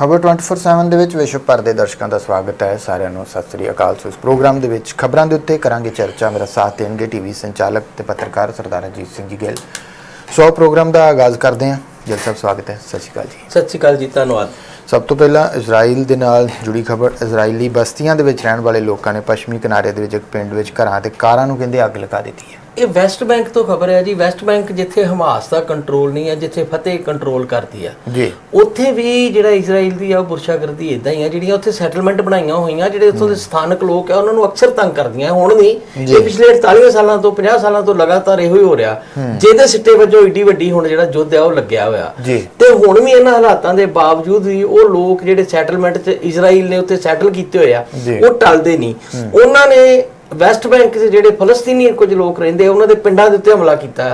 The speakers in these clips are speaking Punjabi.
ਖਬਰ 24/7 ਦੇ ਵਿੱਚ ਵਿਸ਼ਵ ਭਰ ਦੇ ਦਰਸ਼ਕਾਂ ਦਾ ਸਵਾਗਤ ਹੈ। ਸਾਰਿਆਂ ਨੂੰ ਸਤਿ ਸ੍ਰੀ ਅਕਾਲ। ਸੋ ਇਸ ਪ੍ਰੋਗਰਾਮ ਦੇ ਵਿੱਚ ਖਬਰਾਂ ਦੇ ਉੱਤੇ ਕਰਾਂਗੇ ਚਰਚਾ। ਮੇਰਾ ਸਾਥ ਦੇਣਗੇ ਟੀਵੀ ਸੰਚਾਲਕ ਤੇ ਪੱਤਰਕਾਰ ਸਰਦਾਰ ਅਜੀਤ ਸਿੰਘ ਜੀ ਗਿੱਲ। ਸੋ ਪ੍ਰੋਗਰਾਮ ਦਾ ਆਗਾਜ਼ ਕਰਦੇ ਹਾਂ। ਗਿੱਲ ਸਾਹਿਬ ਸਵਾਗਤ ਹੈ। ਸਤਿ ਸ਼੍ਰੀ ਅਕਾਲ ਜੀ। ਸਤਿ ਸ਼੍ਰੀ ਅਕਾਲ ਜੀ ਧੰਨਵਾਦ। ਸਭ ਤੋਂ ਪਹਿਲਾਂ ਇਜ਼ਰਾਈਲ ਦੇ ਨਾਲ ਜੁੜੀ ਖਬਰ। ਇਜ਼ਰਾਈਲੀ ਬਸਤੀਆਂ ਦੇ ਵਿੱਚ ਰਹਿਣ ਵਾਲੇ ਲੋਕਾਂ ਨੇ ਪੱਛਮੀ ਕਿਨਾਰੇ ਦੇ ਵਿੱਚ ਇੱਕ ਪਿੰਡ ਵਿੱਚ ਘਰਾਂ ਤੇ ਕਾਰਾਂ ਨੂੰ ਕਹਿੰਦੇ ਅੱਗ ਲਗਾ ਦਿੱਤੀ ਹੈ। ਇਹ ਵੈਸਟ ਬੈਂਕ ਤੋਂ ਖਬਰ ਹੈ ਜੀ। ਵੈਸਟ ਬੈਂਕ ਜਿੱਥੇ ਹਮਾਸ ਦਾ ਕੰਟਰੋਲ ਨਹੀਂ ਹੈ ਜਿੱਥੇ ਫਤਿਹ ਕੰਟਰੋਲ ਕਰਦੀ ਆ ਜੀ। ਉੱਥੇ ਵੀ ਜਿਹੜਾ ਇਜ਼ਰਾਈਲ ਦੀ ਆ ਬੁਰਸ਼ਾਗਰਦੀ ਇਦਾਂ ਹੀ ਆ ਜਿਹੜੀਆਂ ਉੱਥੇ ਸੈਟਲਮੈਂਟ ਬਣਾਈਆਂ ਹੋਈਆਂ ਜਿਹੜੇ ਉੱਥੋਂ ਦੇ ਸਥਾਨਕ ਲੋਕ ਆ ਉਹਨਾਂ ਨੂੰ ਅਕਸਰ ਤੰਗ ਕਰਦੀਆਂ ਹੁਣ ਨਹੀਂ ਇਹ ਪਿਛਲੇ 48 ਸਾਲਾਂ ਤੋਂ 50 ਸਾਲਾਂ ਤੋਂ ਲਗਾਤਾਰ ਇਹੋ ਹੀ ਹੋ ਰਿਹਾ। ਜਿਹਦੇ ਸਿੱਟੇ ਵਜੋਂ ਏਡੀ ਵੱਡੀ ਹੁਣ ਜਿਹੜਾ ਯੁੱਧ ਆ ਉਹ ਲੱਗਿਆ ਹੋਇਆ। ਤੇ ਹੁਣ ਵੀ ਇਹਨਾਂ ਹਾਲਾਤਾਂ ਦੇ ਬਾਵਜੂਦ ਵੀ ਉਹ ਲੋਕ ਜਿਹੜੇ ਸੈਟਲਮੈਂਟ 'ਚ ਇਜ਼ਰਾਈਲ ਨੇ ਉੱਤੇ ਸੈਟਲ ਕੀਤੇ ਹੋਏ ਆ। ਉਹ ਟਲਦੇ ਨਹੀਂ। ਉਹਨਾਂ ਨੇ ਵੈਸਟ ਬੈਂਕ 'ਚ ਜਿਹੜੇ ਫਲਸਤੀਨੀ ਕੁਝ ਲੋਕ ਰਹਿੰਦੇ ਆ ਉਹਨਾਂ ਦੇ ਪਿੰਡਾਂ ਦੇ ਉੱਤੇ ਹਮਲਾ ਕੀਤਾ।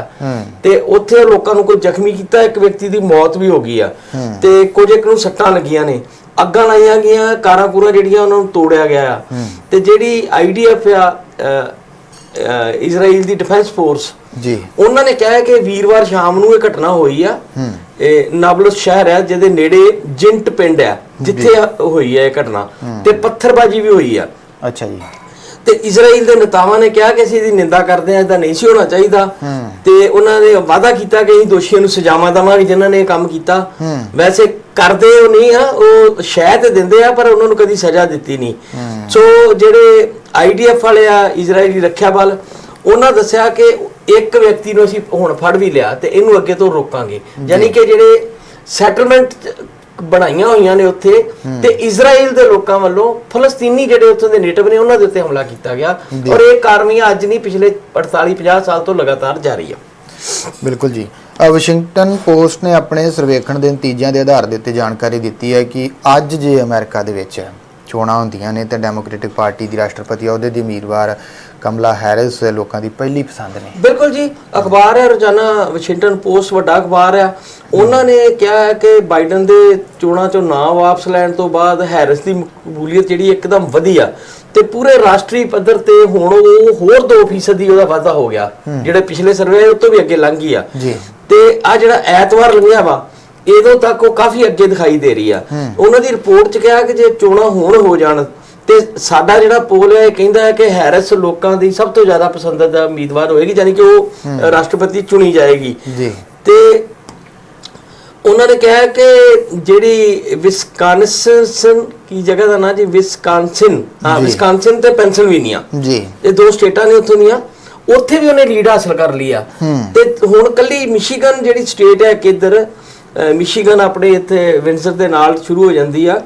ਤੇ ਉੱਥੇ ਲੋਕਾਂ ਨੂੰ ਕੋਈ ਜ਼ਖਮੀ ਕੀਤਾ ਇੱਕ ਵਿਅਕਤੀ ਦੀ ਮੌਤ ਵੀ ਹੋ ਗਈ ਆ। ਤੇ ਕੁਝ ਇੱਕ ਨੂੰ ਸੱਟਾਂ ਲੱਗੀਆਂ ਨੇ। ਅੱਗਾਂ ਲਾਈਆਂ ਗਈਆਂ ਕਾਰਾਂ ਕੂਰਾਂ ਜਿਹੜੀਆਂ ਉਹਨਾਂ ਨੂੰ ਤੋੜਿਆ ਗਿਆ ਆ। ਤੇ ਜਿਹੜੀ ਆਈਡੀਐਫ ਆ ਇਜ਼ਰਾਈਲ ਦੀ ਡਿਫੈਂਸ ਫੋਰਸ ਜੀ। ਉਹਨਾਂ ਨੇ ਕਿਹਾ ਹੈ ਕਿ ਵੀਰਵਾਰ ਸ਼ਾਮ ਨੂੰ ਇਹ ਘਟਨਾ ਹੋਈ ਆ। ਇਹ ਨਾਬਲਸ ਸ਼ਹਿਰ ਹੈ ਜਿਹਦੇ ਨੇੜੇ ਜਿੰਟ ਪਿੰਡ ਆ ਜਿੱਥੇ ਹੋਈ ਹੈ ਇਹ ਘਟਨਾ। ਤੇ ਪੱਥਰਬਾਜੀ ਵੀ ਹੋਈ ਆ। ਅੱਛਾ ਜੀ। ਤੇ ਇਜ਼ਰਾਈਲ ਦੇ ਨੇਤਾਵਾਂ ਨੇ ਕਿਹਾ ਕਿ ਅਸੀਂ ਇਹਦੀ ਨਿੰਦਾ ਕਰਦੇ ਹਾਂ ਇਦਾਂ ਨਹੀਂ ਸੀ ਹੋਣਾ ਚਾਹੀਦਾ। ਤੇ ਉਹਨਾਂ ਨੇ ਵਾਅਦਾ ਕੀਤਾ ਕਿ ਅਸੀਂ ਦੋਸ਼ੀਆਂ ਨੂੰ ਸਜ਼ਾਵਾਂ ਦੇਵਾਂਗੇ ਜਿਨ੍ਹਾਂ ਨੇ ਇਹ ਕੰਮ ਕੀਤਾ। ਵੈਸੇ ਕਰਦੇ ਉਹ ਨਹੀਂ ਆ ਉਹ ਸ਼ਹਿ ਤੇ ਦਿੰਦੇ ਆ ਪਰ ਉਹਨਾਂ ਨੂੰ ਕਦੀ ਸਜ਼ਾ ਦਿੱਤੀ ਨਹੀਂ। ਸੋ ਜਿਹੜੇ ਆਈਡੀਐਫ ਵਾਲੇ ਆ ਇਜ਼ਰਾਈਲੀ ਰੱਖਿਆ ਬਲ ਉਹਨਾਂ ਦੱਸਿਆ ਕਿ ਇੱਕ ਵਿਅਕਤੀ ਨੂੰ ਅਸੀਂ ਹੁਣ ਫੜ ਵੀ ਲਿਆ ਤੇ ਇਹਨੂੰ ਅੱਗੇ ਤੋਂ ਰੋਕਾਂਗੇ। ਯਾਨੀ ਕਿ ਜਿਹੜੇ ਸੈਟਲਮੈਂਟ ਬਣਾਈਆਂ ਹੋਈਆਂ ਨੇ ਉੱਥੇ ਤੇ ਇਜ਼ਰਾਈਲ ਦੇ ਲੋਕਾਂ ਵੱਲੋਂ ਫਲਸਤੀਨੀ ਜਿਹੜੇ ਉੱਥੋਂ ਦੇ ਨੇਟਿਵ ਨੇ ਉਹਨਾਂ ਦੇ ਉੱਤੇ ਹਮਲਾ ਕੀਤਾ ਗਿਆ ਔਰ ਇਹ ਕਾਰਵਾਈਆਂ ਅੱਜ ਨਹੀਂ ਪਿਛਲੇ 48 50 ਸਾਲ ਤੋਂ ਲਗਾਤਾਰ ਜਾਰੀ ਆ। ਬਿਲਕੁਲ ਜੀ। ਵਾਸ਼ਿੰਗਟਨ ਪੋਸਟ ਨੇ ਆਪਣੇ ਸਰਵੇਖਣ ਦੇ ਨਤੀਜਿਆਂ ਦੇ ਆਧਾਰ ਦੇ ਉੱਤੇ ਜਾਣਕਾਰੀ ਦਿੱਤੀ ਹੈ ਕਿ ਅੱਜ ਜੇ ਅਮਰੀਕਾ ਦੇ ਵਿੱਚ ਚੋਣਾਂ ਹੁੰਦੀਆਂ ਨੇ ਤੇ ਡੈਮੋਕ੍ਰੈਟਿਕ ਪਾਰਟੀ ਦੀ ਰਾਸ਼ਟਰਪਤੀ ਅਹੁਦੇ ਦੀ ਉਮੀਦਵਾਰ ਕਮਲਾ ਹੈਰਿਸ ਲੋਕਾਂ ਦੀ ਪਹਿਲੀ ਪਸੰਦ ਨੇ। ਬਿਲਕੁਲ ਜੀ ਅਖਬਾਰ ਹੈ ਰੋਜ਼ਾਨਾ ਵਾਸ਼ਿੰਗਟਨ ਪੋਸਟ ਵੱਡਾ ਅਖਬਾਰ ਆ ਉਹਨਾਂ ਨੇ ਕਿਹਾ ਹੈ ਕਿ ਬਾਈਡਨ ਦੇ ਚੋਣਾਂ ਚੋਂ ਨਾਂ ਵਾਪਸ ਲੈਣ ਤੋਂ ਬਾਅਦ ਹੈਰਿਸ ਦੀ ਮਕਬੂਲੀਅਤ ਜਿਹੜੀ ਇੱਕਦਮ ਵਧੀ ਆ ਤੇ ਪੂਰੇ ਰਾਸ਼ਟਰੀ ਪੱਧਰ ਤੇ ਹੁਣ ਉਹ ਹੋਰ 2% ਦੀ ਉਹਦਾ ਵਾਧਾ ਹੋ ਗਿਆ। ਜਿਹੜੇ ਪਿਛਲੇ ਸਰਵੇ ਉਹ ਤੋਂ ਵੀ ਅੱਗੇ ਲੰਘ ਗਈ ਆ। ਜੀ। ਤੇ ਆ ਜਿਹੜਾ ਐਤਵਾਰ ਲੰਘਿਆ ਵਾ ਇਦੋਂ ਤੱਕ ਉਹ ਕਾਫੀ ਅੱਗੇ ਦਿਖਾਈ ਦੇ ਰਹੀ ਆ। ਉਹਨਾਂ ਦੀ ਰਿਪੋਰਟ 'ਚ ਕਿਹਾ ਕਿ ਜੇ ਚੋਣਾਂ ਹੁਣ ਹੋ ਜਾਣ ਤੇ ਸਾਡਾ ਜਿਹੜਾ ਪੋਲ ਹੈ ਇਹ ਕਹਿੰਦਾ ਹੈ ਕਿ ਹੈਰਿਸ ਲੋਕਾਂ ਦੀ ਸਭ ਤੋਂ ਜ਼ਿਆਦਾ ਪਸੰਦੀਦਾ ਉਮੀਦਵਾਰ ਹੋਏਗੀ ਯਾਨੀ ਕਿ ਉਹ ਰਾਸ਼ਟਰਪਤੀ ਚੁਣੀ ਜਾਏਗੀ। ਜੀ। ਤੇ ਉਹਨਾਂ ਨੇ ਕਿਹਾ ਕਿ ਜਿਹੜੀ ਵਿਸਕਾਨਸਨ ਕੀ ਜਗ੍ਹਾ ਦਾ ਨਾਂ ਜੀ? ਵਿਸਕਾਨਸਿਨ। ਹਾਂ। ਵਿਸਕਾਨਸਿਨ ਤੇ ਪੈਨਸਿਲਵੇਨੀਆ। ਜੀ। ਇਹ ਦੋ ਸਟੇਟਾਂ ਨੇ ਉੱਥੋਂ ਦੀਆਂ। ਉੱਥੇ ਵੀ ਉਹਨੇ ਲੀਡ ਹਾਸਲ ਕਰ ਲਈ ਆ। ਤੇ ਹੁਣ ਕੱਲੀ ਮਿਸ਼ੀਗਨ ਜਿਹੜੀ ਸਟੇਟ ਹੈ ਕਿੱਧਰ? ਮਿਸ਼ੀਗਨ ਆਪਣੇ ਇੱਥੇ ਵਿੰਸਰ ਦੇ ਨਾਲ ਸ਼ੁਰੂ ਹੋ ਜਾਂਦੀ ਆ।